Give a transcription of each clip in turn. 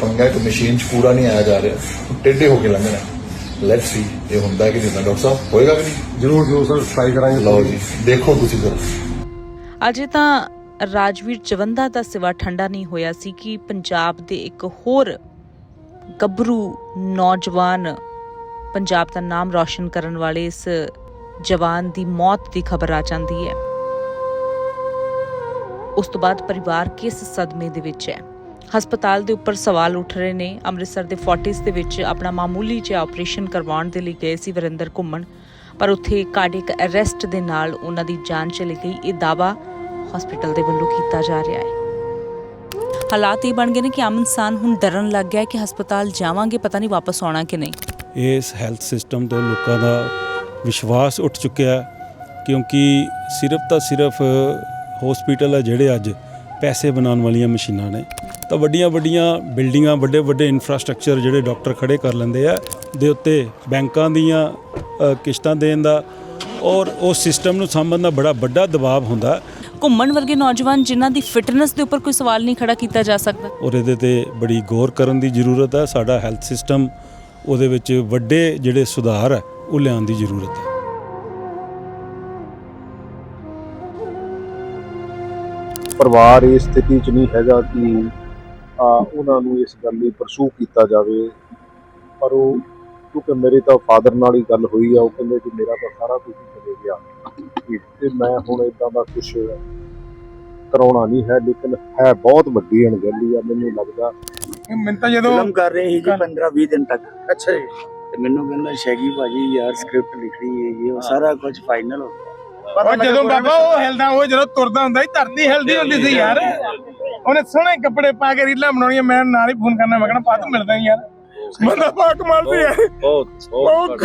ਪੰਗਾ ਕਿ ਮਸ਼ੀਨ 'ਚ ਕੂੜਾ ਨਹੀਂ ਆਇਆ ਜਾ ਰਿਹਾ। ਟੇਢੇ ਹੋ ਕੇ ਲੰਘਣਾ। ਲੈਟਸ ਸੀ ਇਹ ਹੁੰਦਾ ਕਿ ਨਹੀਂ ਹੁੰਦਾ ਡਾਕਟਰ ਸਾਹਿਬ ਹੋਏਗਾ ਕਿ ਨਹੀਂ? ਜ਼ਰੂਰ ਜ਼ਰੂਰ ਸਰ ਟਰਾਈ ਕਰਾਂਗੇ। ਲਓ ਜੀ ਦੇਖੋ ਤੁਸੀਂ ਜ਼ਰਾ। ਅਜੇ ਤਾਂ ਰਾਜਵੀਰ ਜਵੰਦਾ ਦਾ ਸਿਵਾ ਠੰਡਾ ਨਹੀਂ ਹੋਇਆ ਸੀ ਕਿ ਪੰਜਾਬ ਦੇ ਇੱਕ ਹੋਰ ਗੱਭਰੂ ਨੌਜਵਾਨ ਪੰਜਾਬ ਦਾ ਨਾਮ ਰੌਸ਼ਨ ਕਰਨ ਵਾਲੇ ਇਸ ਜਵਾਨ ਦੀ ਮੌਤ ਦੀ ਖਬਰ ਆ ਜਾਂਦੀ ਹੈ। ਉਸ ਤੋਂ ਬਾਅਦ ਪਰਿਵਾਰ ਕਿਸ ਸਦਮੇ ਦੇ ਵਿੱਚ ਹੈ? ਹਸਪਤਾਲ ਦੇ ਉੱਪਰ ਸਵਾਲ ਉੱਠ ਰਹੇ ਨੇ। ਅੰਮ੍ਰਿਤਸਰ ਦੇ ਫੋਰਟਿਸ ਦੇ ਵਿੱਚ ਆਪਣਾ ਮਾਮੂਲੀ ਜਿਹਾ ਆਪਰੇਸ਼ਨ ਕਰਵਾਉਣ ਦੇ ਲਈ ਗਏ ਸੀ ਵਰਿੰਦਰ ਘੁੰਮਣ। ਪਰ ਉੱਥੇ ਕਾਰਡਿਕ ਅਰੈਸਟ ਦੇ ਨਾਲ ਉਹਨਾਂ ਦੀ ਜਾਨ ਚਲੀ ਗਈ। ਇਹ ਦਾਵਾ ਹਸਪੀਟਲ ਦੇ ਵੱਲੋਂ ਕੀਤਾ ਜਾ ਰਿਹਾ ਹੈ। ਹਾਲਾਤ ਇਹ ਬਣ ਗਏ ਨੇ ਕਿ ਆਮ ਇਨਸਾਨ ਹੁਣ ਡਰਨ ਲੱਗ ਗਿਆ ਕਿ ਹਸਪਤਾਲ ਜਾਵਾਂਗੇ, ਪਤਾ ਨਹੀਂ ਵਾਪਸ ਆਉਣਾ ਕਿ ਨਹੀਂ। ਇਸ ਹੈਲਥ ਸਿਸਟਮ ਤੋਂ ਲੋਕਾਂ ਦਾ ਵਿਸ਼ਵਾਸ ਉੱਠ ਚੁੱਕਿਆ ਕਿਉਂਕਿ ਸਿਰਫ ਤਾਂ ਸਿਰਫ ਹਸਪੀਟਲ ਹੈ ਜਿਹੜੇ ਅੱਜ ਪੈਸੇ ਬਣਾਉਣ ਵਾਲੀਆਂ ਮਸ਼ੀਨਾਂ ਨੇ। ਤਾਂ ਵੱਡੀਆਂ ਵੱਡੀਆਂ ਬਿਲਡਿੰਗਾਂ ਵੱਡੇ ਵੱਡੇ ਇਨਫਰਾਸਟ੍ਰਕਚਰ ਜਿਹੜੇ ਡਾਕਟਰ ਖੜੇ ਕਰ ਲੈਂਦੇ ਆ ਦੇ ਉੱਤੇ ਬੈਂਕਾਂ ਦੀਆਂ ਕਿਸ਼ਤਾਂ ਦੇਣ ਦਾ ਔਰ ਉਸ ਸਿਸਟਮ ਨੂੰ ਸਾਂਭਣ ਦਾ ਬੜਾ ਵੱਡਾ ਦਬਾਅ ਹੁੰਦਾ। ਘੁੰਮਣ ਵਰਗੇ ਨੌਜਵਾਨ ਜਿਨ੍ਹਾਂ ਦੀ ਫਿਟਨੈਸ ਦੇ ਉੱਪਰ ਕੋਈ ਸਵਾਲ ਨਹੀਂ ਖੜਾ ਕੀਤਾ ਜਾ ਸਕਦਾ। ਔਰ ਇਹਦੇ ਤੇ ਬੜੀ ਗੌਰ ਕਰਨ ਦੀ ਜ਼ਰੂਰਤ ਹੈ ਸਾਡਾ ਹੈਲਥ ਸਿਸਟਮ ਉਹਦੇ ਵਿੱਚ ਵੱਡੇ ਜਿਹੜੇ ਸੁਧਾਰ ਹੈ ਉਹ ਲਿਆਉਣ ਦੀ ਜ਼ਰੂਰਤ ਹੈ ਪਰਿਵਾਰ ਇਸ ਸਥਿਤੀ 'ਚ ਨਹੀਂ ਹੈਗਾ ਕਿ ਆ, ਉਹਨਾਂ ਨੂੰ ਇਸ ਗੱਲ ਲਈ ਪਰਸੂ ਕੀਤਾ ਜਾਵੇ। ਪਰ ਉਹ ਕਿਉਂਕਿ ਮੇਰੇ ਤਾਂ ਫਾਦਰ ਨਾਲ ਹੀ ਗੱਲ ਹੋਈ ਆ ਉਹ ਕਹਿੰਦੇ ਕਿ ਮੇਰਾ ਤਾਂ ਸਾਰਾ ਕੁਝ ਹੀ ਚਲੇ ਗਿਆ। ਕਿ ਤੇ ਮੈਂ ਹੁਣ ਇਦਾਂ ਦਾ ਕੁਝ ਕਰਾਉਣਾ ਨਹੀਂ ਹੈ ਲੇਕਿਨ ਹੈ ਬਹੁਤ ਵੱਡੀ ਅਣਗਹਿਲੀ ਆ ਮੈਨੂੰ ਲੱਗਦਾ। ਮੈਂ ਤਾਂ ਜਦੋਂ ਫਿਲਮ ਕਰ ਰਹੇ ਸੀ ਜੀ 15 20 ਦਿਨ ਤੱਕ। ਅੱਛਾ ਜੀ। ਤੇ ਮੈਨੂੰ ਕਹਿੰਦਾ ਸ਼ੈਗੀ ਭਾਜੀ ਯਾਰ ਸਕ੍ਰਿਪਟ ਲਿਖਣੀ ਹੈ ਇਹ ਸਾਰਾ ਕੁਝ ਫਾਈਨਲ ਹੋ ਗਿਆ। ਉਹ ਜਦੋਂ ਬਾਬਾ ਉਹ ਹਿਲਦਾ ਉਹ ਜਦੋਂ ਤੁਰਦਾ ਹੁੰਦਾ ਸੀ ਧਰਤੀ ਹਿਲਦੀ ਹੁੰਦੀ ਸੀ ਯਾਰ। ਉਹਨੇ ਸੋਹਣੇ ਕੱਪੜੇ ਪਾ ਕੇ ਰੀਲਾਂ ਬਣਾਉਣੀਆਂ ਮੈਂ ਨਾਲ ਹੀ ਫੋਨ ਕਰਨਾ ਮੈਂ ਕਹਿਣਾ ਪਾ ਤੂੰ ਮਿਲਦਾ ਯਾਰ। ਬੰਦਾ ਪਾ ਕਮਾਲ ਦੀ ਹੈ ਬਹੁਤ ਬਹੁਤ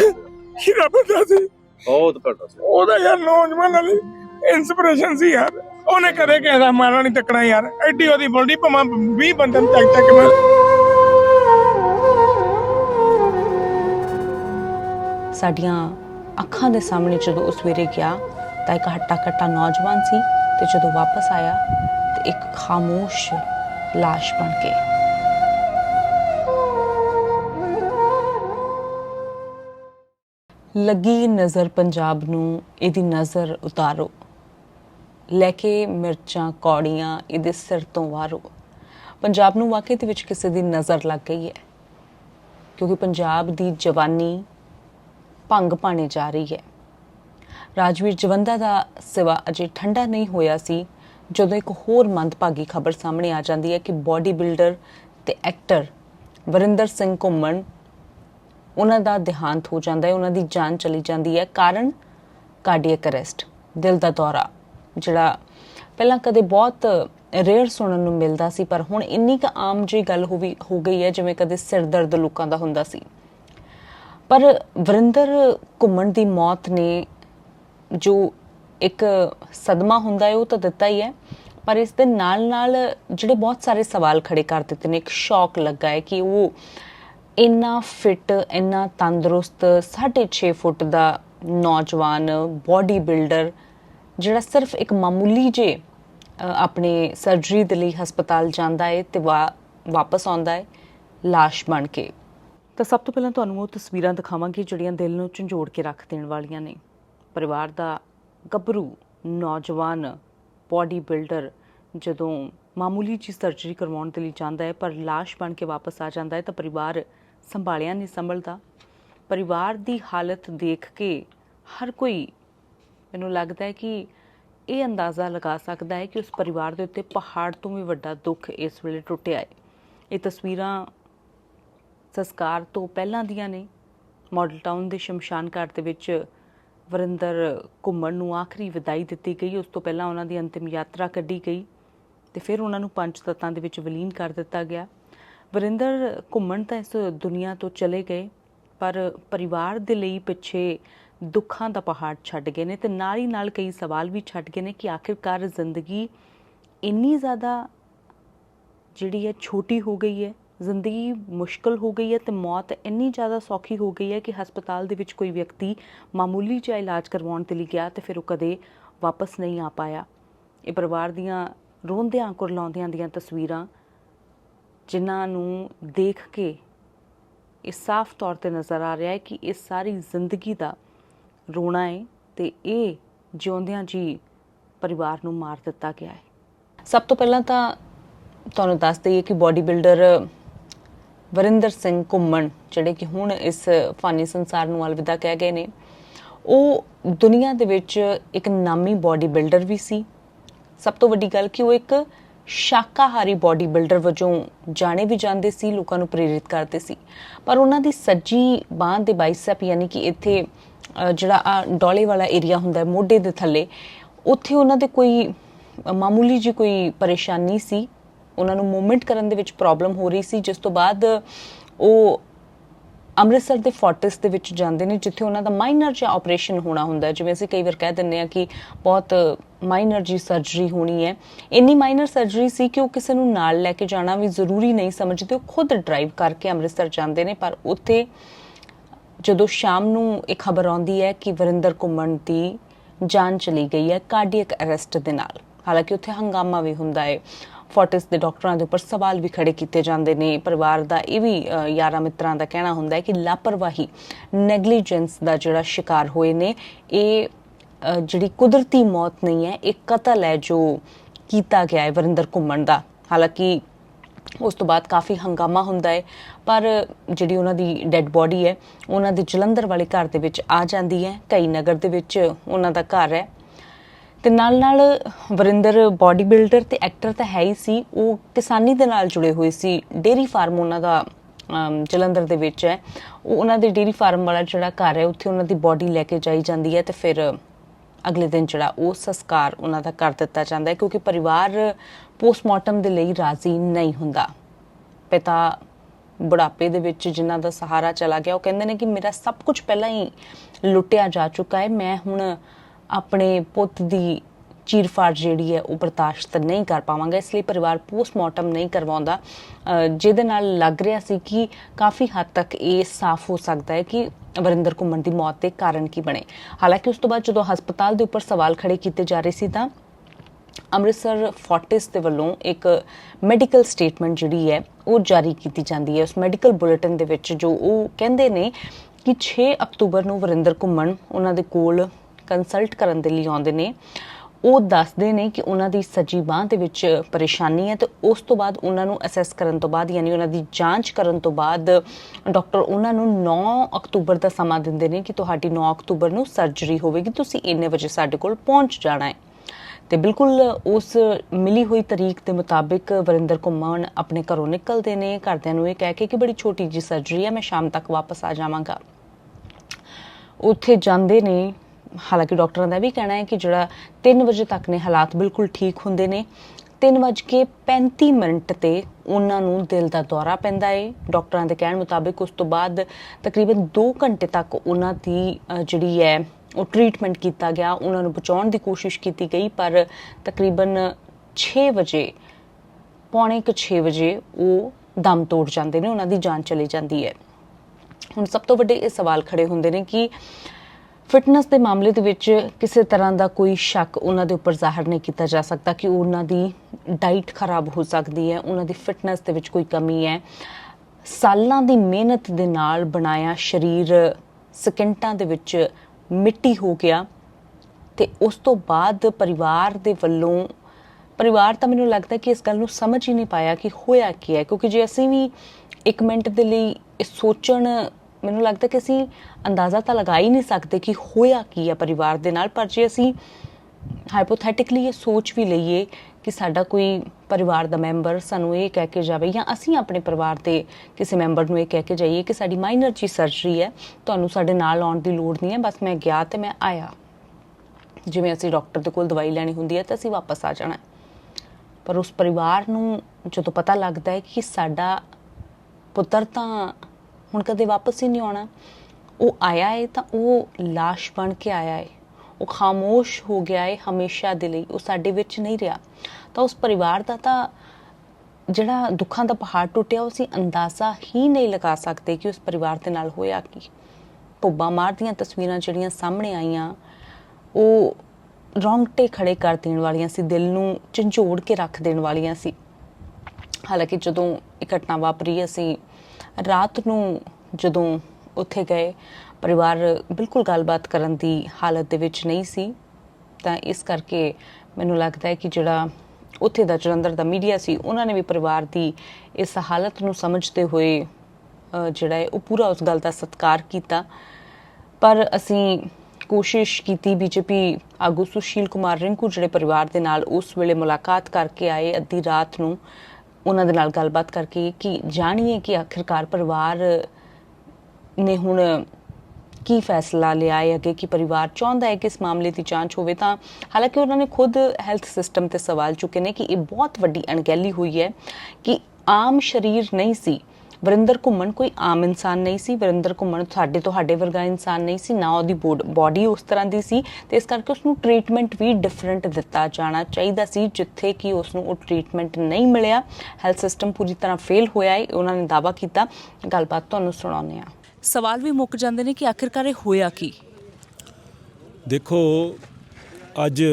ਹੀਰਾ ਬੰਦਾ ਸੀ। ਬਹੁਤ ਘੱਟ ਸੀ। ਉਹਦਾ ਯਾਰ ਨੌਜਵਾਨ ਵਾਲੀ ਇਨਸਪੀਰੇਸ਼ਨ ਸੀ ਯਾਰ। ਉਹਨੇ ਕਦੇ ਕਿਸੇ ਦਾ ਮਾਰਾ ਨਹੀਂ ਤੱਕਣਾ ਯਾਰ। ਐਡੀ ਉਹਦੀ ਬੋਲਦੀ ਭਮਾ 20 ਬੰਦੇ ਨੂੰ ਚੱਕ ਚੱਕ ਮੈਂ ਸਾਡੀਆਂ ਅੱਖਾਂ ਦੇ ਸਾਹਮਣੇ ਜਦੋਂ ਉਹ ਸਵੇਰੇ ਗਿਆ ਤਾਂ ਇੱਕ ਹੱਟਾ ਕੱਟਾ ਨੌਜਵਾਨ ਸੀ ਤੇ ਜਦੋਂ ਵਾਪਸ ਆਇਆ ਤੇ ਇੱਕ ਖਾਮੋਸ਼ ਲਾਸ਼ ਬਣ ਕੇ। ਲੱਗੀ ਨਜ਼ਰ ਪੰਜਾਬ ਨੂੰ, ਇਹਦੀ ਨਜ਼ਰ ਉਤਾਰੋ। ਲੈ ਕੇ ਮਿਰਚਾਂ, ਕੌੜੀਆਂ, ਇਹਦੇ ਸਿਰ ਤੋਂ ਵਾਰੋ। ਪੰਜਾਬ ਨੂੰ ਵਾਕਈ ਦੇ ਵਿੱਚ ਕਿਸੇ ਦੀ ਨਜ਼ਰ ਲੱਗ ਗਈ ਹੈ। ਕਿਉਂਕਿ ਪੰਜਾਬ ਦੀ ਜਵਾਨੀ ਭੰਗ ਪਾਣੇ ਜਾ ਰਹੀ ਹੈ। ਰਾਜਵੀਰ ਜਵੰਦਾ ਦਾ ਸਿਵਾ ਅਜੇ ਠੰਡਾ ਨਹੀਂ ਹੋਇਆ ਸੀ, ਜਦੋਂ ਇੱਕ ਹੋਰ ਮੰਦਭਾਗੀ ਖਬਰ ਸਾਹਮਣੇ ਆ ਜਾਂਦੀ ਹੈ ਕਿ ਬਾਡੀ ਬਿਲਡਰ ਤੇ ਐਕਟਰ ਵਰਿੰਦਰ ਸਿੰਘ ਘੁੰਮਣ, ਉਹਨਾਂ ਦਾ ਦੇਹਾਂਤ ਹੋ ਜਾਂਦਾ ਹੈ, ਉਹਨਾਂ ਦੀ ਜਾਨ ਚਲੀ ਜਾਂਦੀ ਹੈ ਕਾਰਨ ਕਾਰਡੀਅਕ ਅਰੈਸਟ ਦਿਲ ਦਾ ਦੌਰਾ, ਜਿਹੜਾ ਪਹਿਲਾਂ ਕਦੇ ਬਹੁਤ ਰੇਅਰ ਸੁਣਨ ਨੂੰ ਮਿਲਦਾ ਸੀ, ਪਰ ਹੁਣ ਇੰਨੀ ਕੁ ਆਮ ਜਿਹੀ ਗੱਲ ਹੋ ਵੀ ਹੋ ਗਈ ਹੈ, ਜਿਵੇਂ ਕਦੇ ਸਿਰ ਦਰਦ ਲੋਕਾਂ ਦਾ ਹੁੰਦਾ ਸੀ। ਪਰ ਵਰਿੰਦਰ ਘੁੰਮਣ ਦੀ ਮੌਤ ਨੇ ਜੋ ਇੱਕ ਸਦਮਾ ਹੁੰਦਾ ਹੈ, ਉਹ ਤਾਂ ਦਿੱਤਾ ਹੀ ਹੈ। ਪਰ ਇਸ ਦੇ ਨਾਲ ਨਾਲ ਜਿਹੜੇ ਬਹੁਤ ਸਾਰੇ ਸਵਾਲ ਖੜੇ ਕਰ ਦਿੱਤੇ ਨੇ, ਇੱਕ ਸ਼ੌਕ ਲੱਗਾ ਹੈ ਕਿ ਉਹ ਇੰਨਾ ਫਿਟ, ਇੰਨਾ ਤੰਦਰੁਸਤ 6.5 ਫੁੱਟ ਦਾ ਨੌਜਵਾਨ ਬਾਡੀ ਬਿਲਡਰ ਜਿਹੜਾ ਸਿਰਫ ਇੱਕ ਮਾਮੂਲੀ ਜੇ ਆਪਣੇ ਸਰਜਰੀ ਦੇ ਲਈ ਹਸਪਤਾਲ ਜਾਂਦਾ ਹੈ ਤੇ ਵਾ- ਵਾਪਸ ਆਉਂਦਾ ਹੈ, ਲਾਸ਼ ਬਣ ਕੇ। ਤਾਂ ਸਭ ਤੋਂ ਪਹਿਲਾਂ ਤੁਹਾਨੂੰ ਉਹ ਤਸਵੀਰਾਂ ਦਿਖਾਵਾਂਗੇ ਜਿਹੜੀਆਂ ਦਿਲ ਨੂੰ ਝੰਜੋੜ ਕੇ ਰੱਖ ਦੇਣ ਵਾਲੀਆਂ ਨੇ। ਪਰਿਵਾਰ ਦਾ ਗੱਭਰੂ ਨੌਜਵਾਨ ਬਾਡੀ ਬਿਲਡਰ ਜਦੋਂ ਮਾਮੂਲੀ ਜੀ ਸਰਜਰੀ ਕਰਵਾਉਣ ਦੇ ਲਈ ਜਾਂਦਾ ਹੈ, ਪਰ ਲਾਸ਼ ਬਣ ਕੇ ਵਾਪਸ ਆ ਜਾਂਦਾ ਹੈ ਤਾਂ ਪਰਿਵਾਰ ਸੰਭਾਲਿਆ ਨਹੀਂ ਸੰਭਲਦਾ। ਪਰਿਵਾਰ ਦੀ ਹਾਲਤ ਦੇਖ ਕੇ ਹਰ ਕੋਈ ਮੈਨੂੰ ਲੱਗਦਾ ਹੈ ਕਿ ਇਹ ਅੰਦਾਜ਼ਾ ਲਗਾ ਸਕਦਾ ਹੈ ਕਿ ਉਸ ਪਰਿਵਾਰ ਦੇ ਉੱਤੇ ਪਹਾੜ ਤੋਂ ਵੀ ਵੱਡਾ ਦੁੱਖ ਇਸ ਵੇਲੇ ਟੁੱਟਿਆ ਹੈ। ਇਹ ਤਸਵੀਰਾਂ ਸੰਸਕਾਰ ਤੋਂ ਪਹਿਲਾਂ ਦੀਆਂ ਨੇ। ਮਾਡਲ ਟਾਊਨ ਦੇ ਸ਼ਮਸ਼ਾਨ ਘਾਟ ਦੇ ਵਿੱਚ ਵਰਿੰਦਰ ਘੁੰਮਣ ਨੂੰ ਆਖਰੀ ਵਿਦਾਈ ਦਿੱਤੀ ਗਈ। ਉਸ ਤੋਂ ਪਹਿਲਾਂ ਉਹਨਾਂ ਦੀ ਅੰਤਿਮ ਯਾਤਰਾ ਕੱਢੀ ਗਈ ਤੇ ਫਿਰ ਉਹਨਾਂ ਨੂੰ ਪੰਜ ਤੱਤਾਂ ਦੇ ਵਿੱਚ ਵਿਲੀਨ ਕਰ ਦਿੱਤਾ ਗਿਆ। ਵਰਿੰਦਰ ਘੁੰਮਣ ਤਾਂ ਇਸ ਦੁਨੀਆ ਤੋਂ ਚਲੇ ਗਏ, ਪਰ ਪਰਿਵਾਰ ਦੇ ਲਈ ਪਿੱਛੇ ਦੁੱਖਾਂ ਦਾ ਪਹਾੜ ਛੱਡ ਗਏ ਨੇ ਤੇ ਨਾਲ ਹੀ ਨਾਲ ਕਈ ਸਵਾਲ ਵੀ ਛੱਡ ਗਏ ਨੇ ਕਿ ਆਖਿਰਕਾਰ ਜ਼ਿੰਦਗੀ ਇੰਨੀ ਜ਼ਿਆਦਾ ਜਿਹੜੀ ਹੈ ਛੋਟੀ ਹੋ ਗਈ ਹੈ ਜ਼ਿੰਦਗੀ ਮੁਸ਼ਕਲ ਹੋ ਗਈ ਹੈ ਤੇ ਮੌਤ ਇੰਨੀ ਜ਼ਿਆਦਾ ਸੌਖੀ ਹੋ ਗਈ ਹੈ ਕਿ ਹਸਪਤਾਲ ਦੇ ਵਿੱਚ ਕੋਈ ਵਿਅਕਤੀ ਮਾਮੂਲੀ ਜਿਹਾ ਇਲਾਜ ਕਰਵਾਉਣ ਤੇ ਲਈ ਗਿਆ ਤੇ ਫਿਰ ਉਹ ਕਦੇ ਵਾਪਸ ਨਹੀਂ ਆ ਪਾਇਆ। ਇਹ ਪਰਿਵਾਰ ਦੀਆਂ ਰੋਂਦਿਆਂ ਕੁਰਲਾਉਂਦਿਆਂ ਦੀਆਂ ਤਸਵੀਰਾਂ, ਜਿਨ੍ਹਾਂ ਨੂੰ ਦੇਖ ਕੇ ਇਹ ਸਾਫ਼ ਤੌਰ ਤੇ ਨਜ਼ਰ ਆ ਰਿਹਾ ਹੈ ਕਿ ਇਹ ਸਾਰੀ ਜ਼ਿੰਦਗੀ ਦਾ ਰੋਣਾ ਹੈ ਤੇ ਇਹ ਜਿਉਂਦਿਆਂ ਜੀ ਪਰਿਵਾਰ ਨੂੰ ਮਾਰ ਦਿੱਤਾ ਗਿਆ ਹੈ। ਸਭ ਤੋਂ ਪਹਿਲਾਂ ਤਾਂ ਤੁਹਾਨੂੰ ਦੱਸ ਦਈਏ ਕਿ ਬਾਡੀ ਬਿਲਡਰ ਵਰਿੰਦਰ ਸਿੰਘ ਘੁੰਮਣ, ਜਿਹੜੇ ਕਿ ਹੁਣ ਇਸ ਫਾਨੀ ਸੰਸਾਰ ਨੂੰ ਅਲਵਿਦਾ ਕਹਿ ਗਏ ਨੇ, ਉਹ ਦੁਨੀਆ ਦੇ ਵਿੱਚ ਇੱਕ ਨਾਮੀ ਬਾਡੀ ਬਿਲਡਰ ਵੀ ਸੀ। ਸਭ ਤੋਂ ਵੱਡੀ ਗੱਲ ਕਿ ਉਹ ਇੱਕ ਸ਼ਾਕਾਹਾਰੀ ਬਾਡੀ ਬਿਲਡਰ ਵਜੋਂ ਜਾਣੇ ਵੀ ਜਾਂਦੇ ਸੀ, ਲੋਕਾਂ ਨੂੰ ਪ੍ਰੇਰਿਤ ਕਰਦੇ ਸੀ। ਪਰ ਉਹਨਾਂ ਦੀ ਸੱਜੀ ਬਾਹ ਦੇ ਬਾਈਸੈਪ ਯਾਨੀ ਕਿ ਇੱਥੇ ਜਿਹੜਾ ਆ ਡੋਲੇ ਵਾਲਾ ਏਰੀਆ ਹੁੰਦਾ ਮੋਢੇ ਦੇ ਥੱਲੇ, ਉੱਥੇ ਉਹਨਾਂ ਦੇ ਕੋਈ ਮਾਮੂਲੀ ਜੀ ਕੋਈ ਪਰੇਸ਼ਾਨੀ ਸੀ। ਉਹਨਾਂ ਨੂੰ ਮੂਵਮੈਂਟ ਕਰਨ ਦੇ ਵਿੱਚ ਪ੍ਰੋਬਲਮ ਹੋ ਰਹੀ ਸੀ, ਜਿਸ ਤੋਂ ਬਾਅਦ ਉਹ ਅੰਮ੍ਰਿਤਸਰ ਦੇ ਫੋਰਟਿਸ ਦੇ ਵਿੱਚ ਜਾਂਦੇ ਨੇ, ਜਿੱਥੇ ਉਹਨਾਂ ਦਾ ਮਾਈਨਰ ਜਿਹਾ ਆਪਰੇਸ਼ਨ ਹੋਣਾ ਹੁੰਦਾ ਹੈ। ਜਿਵੇਂ ਅਸੀਂ ਕਈ ਵਾਰ ਕਹਿ ਦਿੰਦੇ ਆ ਕਿ ਬਹੁਤ ਮਾਈਨਰ ਜੀ ਸਰਜਰੀ ਹੋਣੀ ਹੈ। ਇੰਨੀ ਮਾਈਨਰ ਸਰਜਰੀ ਸੀ ਕਿ ਉਹ ਕਿਸੇ ਨੂੰ ਨਾਲ ਲੈ ਕੇ ਜਾਣਾ ਵੀ ਜ਼ਰੂਰੀ ਨਹੀਂ ਸਮਝਦੇ। ਉਹ ਖੁਦ ਡਰਾਈਵ ਕਰਕੇ ਅੰਮ੍ਰਿਤਸਰ ਜਾਂਦੇ ਨੇ, ਪਰ ਉੱਥੇ ਜਦੋਂ ਸ਼ਾਮ ਨੂੰ ਇਹ ਖਬਰ ਆਉਂਦੀ ਹੈ ਕਿ ਵਰਿੰਦਰ ਘੁੰਮਣ ਦੀ ਜਾਨ ਚਲੀ ਗਈ ਹੈ ਕਾਰਡੀਅਕ ਅਰੈਸਟ ਦੇ ਨਾਲ। ਹਾਲਾਂਕਿ ਉੱਥੇ ਹੰਗਾਮਾ ਵੀ ਹੁੰਦਾ ਹੈ। ਫੋਰਟਿਸ ਦੇ ਡਾਕਟਰਾਂ ਦੇ ਉੱਪਰ ਸਵਾਲ ਵੀ ਖੜੇ ਕੀਤੇ ਜਾਂਦੇ ਨੇ। ਪਰਿਵਾਰ ਦਾ ਇਹ ਵੀ ਯਾਰਾਂ ਮਿੱਤਰਾਂ ਦਾ ਕਹਿਣਾ ਹੁੰਦਾ ਹੈ ਕਿ ਲਾਪਰਵਾਹੀ ਨੈਗਲੀਜੈਂਸ ਦਾ ਜਿਹੜਾ ਸ਼ਿਕਾਰ ਹੋਏ ਨੇ, ਇਹ ਜਿਹੜੀ ਕੁਦਰਤੀ ਮੌਤ ਨਹੀਂ ਹੈ, ਇਹ ਕਤਲ ਹੈ ਜੋ ਕੀਤਾ ਗਿਆ ਹੈ ਵਰਿੰਦਰ ਘੁੰਮਣ ਦਾ। ਹਾਲਾਂਕਿ ਉਸ ਤੋਂ ਬਾਅਦ ਕਾਫੀ ਹੰਗਾਮਾ ਹੁੰਦਾ ਹੈ, ਪਰ ਜਿਹੜੀ ਉਹਨਾਂ ਦੀ ਡੈੱਡ ਬੋਡੀ ਹੈ, ਉਹਨਾਂ ਦੇ ਜਲੰਧਰ ਵਾਲੇ ਘਰ ਦੇ ਵਿੱਚ ਆ ਜਾਂਦੀ ਹੈ। ਕਈ ਨਗਰ ਦੇ ਵਿੱਚ ਉਹਨਾਂ ਦਾ ਘਰ ਹੈ। ਤੇ ਨਾਲ ਨਾਲ ਵਰਿੰਦਰ ਬਾਡੀ ਬਿਲਡਰ ਤੇ ਐਕਟਰ ਤਾਂ ਹੈ ਹੀ ਸੀ। ਉਹ ਕਿਸਾਨੀ ਦੇ ਨਾਲ ਜੁੜੇ ਹੋਏ ਸੀ। ਡੇਰੀ ਫਾਰਮ ਉਹਨਾਂ ਦਾ ਜਲੰਧਰ ਦੇ ਵਿੱਚ ਹੈ। ਉਹ ਉਹਨਾਂ ਦੇ ਡੇਰੀ ਫਾਰਮ ਵਾਲਾ ਜਿਹੜਾ ਘਰ ਹੈ, ਉੱਥੇ ਉਹਨਾਂ ਦੀ ਬਾਡੀ ਲੈ ਕੇ ਜਾਈ ਜਾਂਦੀ ਹੈ ਤੇ ਫਿਰ ਅਗਲੇ ਦਿਨ ਜਿਹੜਾ ਉਹ ਸੰਸਕਾਰ ਉਹਨਾਂ ਦਾ ਕਰ ਦਿੱਤਾ ਜਾਂਦਾ ਹੈ ਕਿਉਂਕਿ ਪਰਿਵਾਰ ਪੋਸਟਮਾਰਟਮ ਦੇ ਲਈ ਰਾਜ਼ੀ ਨਹੀਂ ਹੁੰਦਾ। ਪਿਤਾ ਬੁਢਾਪੇ ਦੇ ਵਿੱਚ ਜਿਨ੍ਹਾਂ ਦਾ ਸਹਾਰਾ ਚਲਾ ਗਿਆ, ਉਹ ਕਹਿੰਦੇ ਨੇ ਕਿ ਮੇਰਾ ਸਭ ਕੁਝ ਪਹਿਲਾਂ ਹੀ ਲੁੱਟਿਆ ਜਾ ਚੁੱਕਾ ਹੈ। ਮੈਂ ਹੁਣ ਆਪਣੇ ਪੁੱਤ ਦੀ ਚੀਰਫਾੜ ਜਿਹੜੀ ਹੈ ਉਹ ਬਰਦਾਸ਼ਤ ਨਹੀਂ ਕਰ ਪਾਵਾਂਗਾ, ਇਸ ਲਈ ਪਰਿਵਾਰ ਪੋਸਟਮਾਰਟਮ ਨਹੀਂ ਕਰਵਾਉਂਦਾ। ਜਿਹਦੇ ਨਾਲ ਲੱਗ ਰਿਹਾ ਸੀ ਕਿ ਕਾਫੀ ਹੱਦ ਤੱਕ ਇਹ ਸਾਫ਼ ਹੋ ਸਕਦਾ ਹੈ ਕਿ ਵਰਿੰਦਰ ਘੁੰਮਣ ਦੀ ਮੌਤ ਦੇ ਕਾਰਨ ਕੀ ਬਣੇ। ਹਾਲਾਂਕਿ ਉਸ ਤੋਂ ਬਾਅਦ ਜਦੋਂ ਹਸਪਤਾਲ ਦੇ ਉੱਪਰ ਸਵਾਲ ਖੜੇ ਕੀਤੇ ਜਾ ਰਹੇ ਸੀ ਤਾਂ ਅੰਮ੍ਰਿਤਸਰ ਫੋਰਟਿਸ ਦੇ ਵੱਲੋਂ ਇੱਕ ਮੈਡੀਕਲ ਸਟੇਟਮੈਂਟ ਜਿਹੜੀ ਹੈ ਉਹ ਜਾਰੀ ਕੀਤੀ ਜਾਂਦੀ ਹੈ। ਉਸ ਮੈਡੀਕਲ ਬੁਲੇਟਿਨ ਦੇ ਵਿੱਚ ਜੋ ਉਹ ਕਹਿੰਦੇ ਨੇ ਕਿ 6 ਅਕਤੂਬਰ ਨੂੰ ਵਰਿੰਦਰ ਘੁੰਮਣ ਉਹਨਾਂ ਦੇ ਕੋਲ ਕੰਸਲਟ ਕਰਨ ਦੇ ਲਈ ਆਉਂਦੇ ਨੇ, ਉਹ ਦੱਸਦੇ ਨੇ ਕਿ ਉਹਨਾਂ ਦੀ ਸੱਜੀ ਬਾਹ ਦੇ ਵਿੱਚ ਪਰੇਸ਼ਾਨੀ ਹੈ ਤੇ ਉਸ ਤੋਂ ਬਾਅਦ ਉਹਨਾਂ ਨੂੰ ਅਸੈਸ ਕਰਨ ਤੋਂ ਬਾਅਦ ਯਾਨੀ ਉਹਨਾਂ ਦੀ ਜਾਂਚ ਕਰਨ ਤੋਂ ਬਾਅਦ ਡਾਕਟਰ ਉਹਨਾਂ ਨੂੰ 9 ਅਕਤੂਬਰ ਦਾ ਸਮਾਂ ਦਿੰਦੇ ਨੇ ਕਿ ਤੁਹਾਡੀ 9 ਅਕਤੂਬਰ ਨੂੰ ਸਰਜਰੀ ਹੋਵੇਗੀ, ਤੁਸੀਂ ਇੰਨੇ ਵਜੇ ਸਾਡੇ ਕੋਲ ਪਹੁੰਚ ਜਾਣਾ ਹੈ। ਤੇ ਬਿਲਕੁਲ ਉਸ ਮਿਲੀ ਹੋਈ ਤਰੀਕ ਦੇ ਮੁਤਾਬਿਕ ਵਰਿੰਦਰ ਘੁੰਮਣ ਆਪਣੇ ਘਰੋਂ ਨਿਕਲਦੇ ਨੇ, ਘਰਦਿਆਂ ਨੂੰ ਇਹ ਕਹਿ ਕੇ ਕਿ ਬੜੀ ਛੋਟੀ ਜੀ ਸਰਜਰੀ ਹੈ, ਮੈਂ ਸ਼ਾਮ ਤੱਕ ਵਾਪਸ ਆ ਜਾਵਾਂਗਾ। ਉੱਥੇ ਜਾਂਦੇ ਨੇ ਹਾਲਾਂਕਿ ਡਾਕਟਰਾਂ ਦਾ ਵੀ ਕਹਿਣਾ ਹੈ ਕਿ ਜਿਹੜਾ 3 ਵਜੇ ਤੱਕ ਨੇ ਹਾਲਾਤ ਬਿਲਕੁਲ ਠੀਕ ਹੁੰਦੇ ਨੇ 3:35 ਮਿੰਟ ਤੇ ਉਹਨਾਂ ਨੂੰ ਦਿਲ ਦਾ ਦੌਰਾ ਪੈਂਦਾ ਏ। ਡਾਕਟਰਾਂ ਦੇ ਕਹਿਣ ਮੁਤਾਬਿਕ ਉਸ ਤੋਂ ਬਾਅਦ ਤਕਰੀਬਨ 2 ਘੰਟੇ ਤੱਕ ਉਹਨਾਂ ਦੀ ਜਿਹੜੀ ਹੈ, ਉਹ ਟ੍ਰੀਟਮੈਂਟ ਕੀਤਾ ਗਿਆ। ਉਹਨਾਂ ਨੂੰ ਬਚਾਉਣ ਦੀ ਕੋਸ਼ਿਸ਼ ਕੀਤੀ ਗਈ, ਪਰ ਤਕਰੀਬਨ 6 ਵਜੇ, ਪੌਣੇ ਕੁ 6 ਵਜੇ ਉਹ ਦਮ ਤੋੜ ਜਾਂਦੇ ਨੇ, ਉਹਨਾਂ ਦੀ ਜਾਨ ਚਲੀ ਜਾਂਦੀ ਹੈ। ਹੁਣ ਸਭ ਤੋਂ ਵੱਡੇ ਇਹ ਸਵਾਲ ਖੜੇ ਹੁੰਦੇ ਨੇ ਕਿ ਫਿਟਨੈਸ ਦੇ ਮਾਮਲੇ ਦੇ ਵਿੱਚ ਕਿਸੇ ਤਰ੍ਹਾਂ ਦਾ ਕੋਈ ਸ਼ੱਕ ਉਹਨਾਂ ਦੇ ਉੱਪਰ ਜ਼ਾਹਰ ਨਹੀਂ ਕੀਤਾ ਜਾ ਸਕਦਾ ਕਿ ਉਹਨਾਂ ਦੀ ਡਾਈਟ ਖਰਾਬ ਹੋ ਸਕਦੀ ਹੈ, ਉਹਨਾਂ ਦੀ ਫਿਟਨੈਸ ਦੇ ਵਿੱਚ ਕੋਈ ਕਮੀ ਹੈ। ਸਾਲਾਂ ਦੀ ਮਿਹਨਤ ਦੇ ਨਾਲ ਬਣਾਇਆ ਸਰੀਰ ਸਕਿੰਟਾਂ ਦੇ ਵਿੱਚ ਮਿੱਟੀ ਹੋ ਗਿਆ ਤੇ ਉਸ ਤੋਂ ਬਾਅਦ ਪਰਿਵਾਰ ਦੇ ਵੱਲੋਂ, ਪਰਿਵਾਰ ਤਾਂ ਮੈਨੂੰ ਲੱਗਦਾ ਕਿ ਇਸ ਗੱਲ ਨੂੰ ਸਮਝ ਹੀ ਨਹੀਂ ਪਾਇਆ ਕਿ ਹੋਇਆ ਕੀ ਹੈ, ਕਿਉਂਕਿ ਜੇ ਅਸੀਂ ਵੀ ਇੱਕ ਮਿੰਟ ਦੇ ਲਈ ਇਹ ਸੋਚਣ ਮੈਨੂੰ ਲੱਗਦਾ ਕਿ ਅਸੀਂ ਅੰਦਾਜ਼ਾ ਤਾਂ ਲਗਾ ਹੀ ਨਹੀਂ ਸਕਦੇ ਕਿ ਹੋਇਆ ਕੀ ਹੈ ਪਰਿਵਾਰ ਦੇ ਨਾਲ, ਪਰ ਜੇ ਅਸੀਂ ਹਾਈਪੋਥੈਟਿਕਲੀ ਇਹ ਸੋਚ ਵੀ ਲਈਏ ਕਿ ਸਾਡਾ ਕੋਈ ਪਰਿਵਾਰ ਦਾ ਮੈਂਬਰ ਸਾਨੂੰ ਇਹ ਕਹਿ ਕੇ ਜਾਵੇ ਜਾਂ ਅਸੀਂ ਆਪਣੇ ਪਰਿਵਾਰ ਦੇ ਕਿਸੇ ਮੈਂਬਰ ਨੂੰ ਇਹ ਕਹਿ ਕੇ ਜਾਈਏ ਕਿ ਸਾਡੀ ਮਾਈਨਰ ਜੀ ਸਰਜਰੀ ਹੈ, ਤੁਹਾਨੂੰ ਸਾਡੇ ਨਾਲ ਆਉਣ ਦੀ ਲੋੜ ਨਹੀਂ ਹੈ, ਬਸ ਮੈਂ ਗਿਆ ਤੇ ਮੈਂ ਆਇਆ। ਜਿਵੇਂ ਅਸੀਂ ਡਾਕਟਰ ਦੇ ਕੋਲ ਦਵਾਈ ਲੈਣੀ ਹੁੰਦੀ ਹੈ ਤਾਂ ਅਸੀਂ ਵਾਪਸ ਆ ਜਾਣਾ ਪਰ ਉਸ ਪਰਿਵਾਰ ਨੂੰ ਜਦੋਂ ਪਤਾ ਲੱਗਦਾ ਹੈ ਕਿ ਸਾਡਾ ਪੁੱਤਰ ਤਾਂ ਹੁਣ ਕਦੇ ਵਾਪਸ ਹੀ ਨਹੀਂ ਆਉਣਾ। ਉਹ ਆਇਆ ਹੈ ਤਾਂ ਉਹ লাশ ਬਣ ਕੇ ਆਇਆ ਹੈ ਉਹ ਖਾਮੋਸ਼ ਹੋ ਗਿਆ ਹੈ ਹਮੇਸ਼ਾ ਦੇ ਲਈ। ਉਹ ਸਾਡੇ ਵਿੱਚ ਨਹੀਂ ਰਿਹਾ। ਤਾਂ ਉਸ ਪਰਿਵਾਰ ਦਾ ਤਾਂ ਜਿਹੜਾ ਦੁੱਖਾਂ ਦਾ ਪਹਾੜ ਟੁੱਟਿਆ, ਉਹ ਅਸੀਂ ਅੰਦਾਜ਼ਾ ਹੀ ਨਹੀਂ ਲਗਾ ਸਕਦੇ ਕਿ ਉਸ ਪਰਿਵਾਰ ਦੇ ਨਾਲ ਹੋਇਆ ਕੀ। ਭੁੱਬਾ ਮਾਰ ਦੀਆਂ ਤਸਵੀਰਾਂ ਜਿਹੜੀਆਂ ਸਾਹਮਣੇ ਆਈਆਂ, ਉਹ ਰੌਂਗਟੇ ਖੜੇ ਕਰ ਦੇਣ ਵਾਲੀਆਂ ਸੀ, ਦਿਲ ਨੂੰ ਝੰਜੋੜ ਕੇ ਰੱਖ ਦੇਣ ਵਾਲੀਆਂ ਸੀ। ਹਾਲਾਂਕਿ ਜਦੋਂ ਇਹ ਘਟਨਾ ਵਾਪਰੀ, ਅਸੀਂ ਰਾਤ ਨੂੰ ਜਦੋਂ ਉੱਥੇ ਗਏ, ਪਰਿਵਾਰ ਬਿਲਕੁਲ ਗੱਲਬਾਤ ਕਰਨ ਦੀ ਹਾਲਤ ਦੇ ਵਿੱਚ ਨਹੀਂ ਸੀ, ਤਾਂ ਇਸ ਕਰਕੇ ਮੈਨੂੰ ਲੱਗਦਾ ਹੈ ਕਿ ਜਿਹੜਾ ਉੱਥੇ ਦਾ ਜਲੰਧਰ ਦਾ ਮੀਡੀਆ ਸੀ, ਉਹਨਾਂ ਨੇ ਵੀ ਪਰਿਵਾਰ ਦੀ ਇਸ ਹਾਲਤ ਨੂੰ ਸਮਝਦੇ ਹੋਏ ਜਿਹੜਾ ਹੈ, ਉਹ ਪੂਰਾ ਉਸ ਗੱਲ ਦਾ ਸਤਿਕਾਰ ਕੀਤਾ। ਪਰ ਅਸੀਂ ਕੋਸ਼ਿਸ਼ ਕੀਤੀ ਬੀਜੇਪੀ ਆਗੂ ਸੁਸ਼ੀਲ ਕੁਮਾਰ ਰਿੰਕੂ, ਜਿਹੜੇ ਪਰਿਵਾਰ ਦੇ ਨਾਲ ਉਸ ਵੇਲੇ ਮੁਲਾਕਾਤ ਕਰਕੇ ਆਏ ਅੱਧੀ ਰਾਤ ਨੂੰ ਉਹਨਾਂ ਦੇ ਨਾਲ ਗੱਲਬਾਤ ਕਰਕੇ ਕਿ ਜਾਣੀਏ ਕਿ ਆਖਿਰਕਾਰ ਪਰਿਵਾਰ ਨੇ ਹੁਣ ਕੀ ਫੈਸਲਾ ਲਿਆ ਹੈ ਅੱਗੇ ਕਿ ਪਰਿਵਾਰ ਚਾਹੁੰਦਾ ਹੈ ਕਿ ਇਸ ਮਾਮਲੇ ਦੀ ਜਾਂਚ ਹੋਵੇ, ਤਾਂ ਹਾਲਾਂਕਿ ਉਹਨਾਂ ਨੇ ਖੁਦ ਹੈਲਥ ਸਿਸਟਮ ਤੇ ਸਵਾਲ ਚੁੱਕੇ ਨੇ ਕਿ ਇਹ ਬਹੁਤ ਵੱਡੀ ਅਣਗਹਿਲੀ ਹੋਈ ਹੈ ਕਿ ਆਮ ਸ਼ਰੀਰ ਨਹੀਂ ਸੀ ਵਰਿੰਦਰ ਘੁੰਮਣ ਕੋਈ ਆਮ ਇਨਸਾਨ ਨਹੀਂ ਸੀ, ਵਰਿੰਦਰ ਘੁੰਮਣ ਸਾਡੇ ਤੁਹਾਡੇ ਵਰਗਾ ਇਨਸਾਨ ਨਹੀਂ ਸੀ, ਨਾ ਉਹਦੀ ਬਾਡੀ ਉਸ ਤਰ੍ਹਾਂ ਦੀ ਸੀ, ਤੇ ਇਸ ਕਰਕੇ ਉਸ ਨੂੰ ਟ੍ਰੀਟਮੈਂਟ ਵੀ ਡਿਫਰੈਂਟ ਦਿੱਤਾ ਜਾਣਾ ਚਾਹੀਦਾ ਸੀ, ਜਿੱਥੇ ਕਿ ਉਸ ਨੂੰ ਉਹ ਟ੍ਰੀਟਮੈਂਟ ਨਹੀਂ ਮਿਲਿਆ। ਹੈਲਥ ਸਿਸਟਮ ਪੂਰੀ ਤਰ੍ਹਾਂ ਫੇਲ ਹੋਇਆ ਹੈ ਉਹਨਾਂ ਨੇ ਦਾਅਵਾ ਕੀਤਾ। ਗੱਲਬਾਤ ਤੁਹਾਨੂੰ ਸੁਣਾਉਂਦੇ ਆ ਸਵਾਲ ਵੀ ਮੁੱਕ ਜਾਂਦੇ ਨੇ ਕਿ ਆਖਿਰਕਾਰ ਇਹ ਹੋਇਆ ਕੀ? ਦੇਖੋ, ਅੱਜ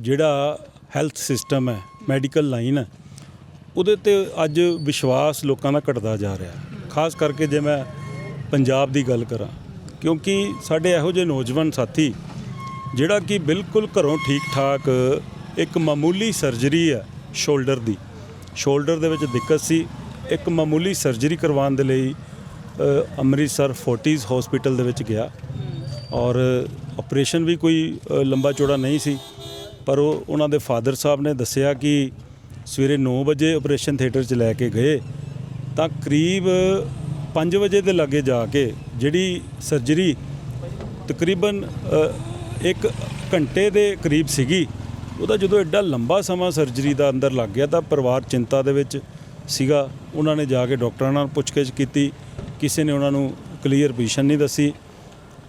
ਜਿਹੜਾ ਹੈਲਥ ਸਿਸਟਮ ਹੈ ਮੈਡੀਕਲ ਲਾਈਨ ਹੈ ਉਹਦੇ ਤੇ ਅੱਜ ਵਿਸ਼ਵਾਸ ਲੋਕਾਂ ਦਾ ਘਟਦਾ ਜਾ ਰਿਹਾ ਖਾਸ ਕਰਕੇ ਜੇ ਮੈਂ ਪੰਜਾਬ ਦੀ ਗੱਲ ਕਰਾਂ, ਕਿਉਂਕਿ ਸਾਡੇ ਇਹੋ ਜਿਹੇ ਨੌਜਵਾਨ ਸਾਥੀ, ਜਿਹੜਾ ਕਿ ਬਿਲਕੁਲ ਘਰੋਂ ਠੀਕ ਠਾਕ ਇੱਕ ਮਾਮੂਲੀ ਸਰਜਰੀ ਹੈ ਸ਼ੋਲਡਰ ਦੀ। ਸ਼ੋਲਡਰ ਦੇ ਵਿੱਚ ਦਿੱਕਤ ਸੀ, ਇੱਕ ਮਾਮੂਲੀ ਸਰਜਰੀ ਕਰਵਾਉਣ ਦੇ ਲਈ ਅੰਮ੍ਰਿਤਸਰ ਫੋਰਟਿਸ ਹਸਪੀਟਲ ਦੇ ਵਿੱਚ ਗਿਆ। ਔਰ ਆਪਰੇਸ਼ਨ ਵੀ ਕੋਈ ਲੰਬਾ ਚੌੜਾ ਨਹੀਂ ਸੀ, ਪਰ ਉਹ, ਉਹਨਾਂ ਦੇ ਫਾਦਰ ਸਾਹਿਬ ਨੇ ਦੱਸਿਆ ਕਿ ਸਵੇਰੇ 9 ਵਜੇ ਆਪਰੇਸ਼ਨ ਥੀਏਟਰ 'ਚ ਲੈ ਕੇ ਗਏ ਤਾਂ ਕਰੀਬ 5 ਵਜੇ ਦੇ ਲਾਗੇ ਜਾ ਕੇ ਜਿਹੜੀ ਸਰਜਰੀ ਤਕਰੀਬਨ ਅ, ਇੱਕ ਘੰਟੇ ਦੇ ਕਰੀਬ ਸੀਗੀ ਉਹਦਾ ਜਦੋਂ ਐਡਾ ਲੰਬਾ ਸਮਾਂ ਸਰਜਰੀ ਦਾ ਅੰਦਰ ਲੱਗ ਗਿਆ ਤਾਂ ਪਰਿਵਾਰ ਚਿੰਤਾ ਦੇ ਵਿੱਚ ਸੀਗਾ। ਉਹਨਾਂ ਨੇ ਜਾ ਕੇ ਡਾਕਟਰਾਂ ਨਾਲ ਪੁੱਛਗਿੱਛ ਕੀਤੀ ਕਿਸੇ ਨੇ ਉਹਨਾਂ ਨੂੰ ਕਲੀਅਰ ਪੋਜੀਸ਼ਨ ਨਹੀਂ ਦੱਸੀ।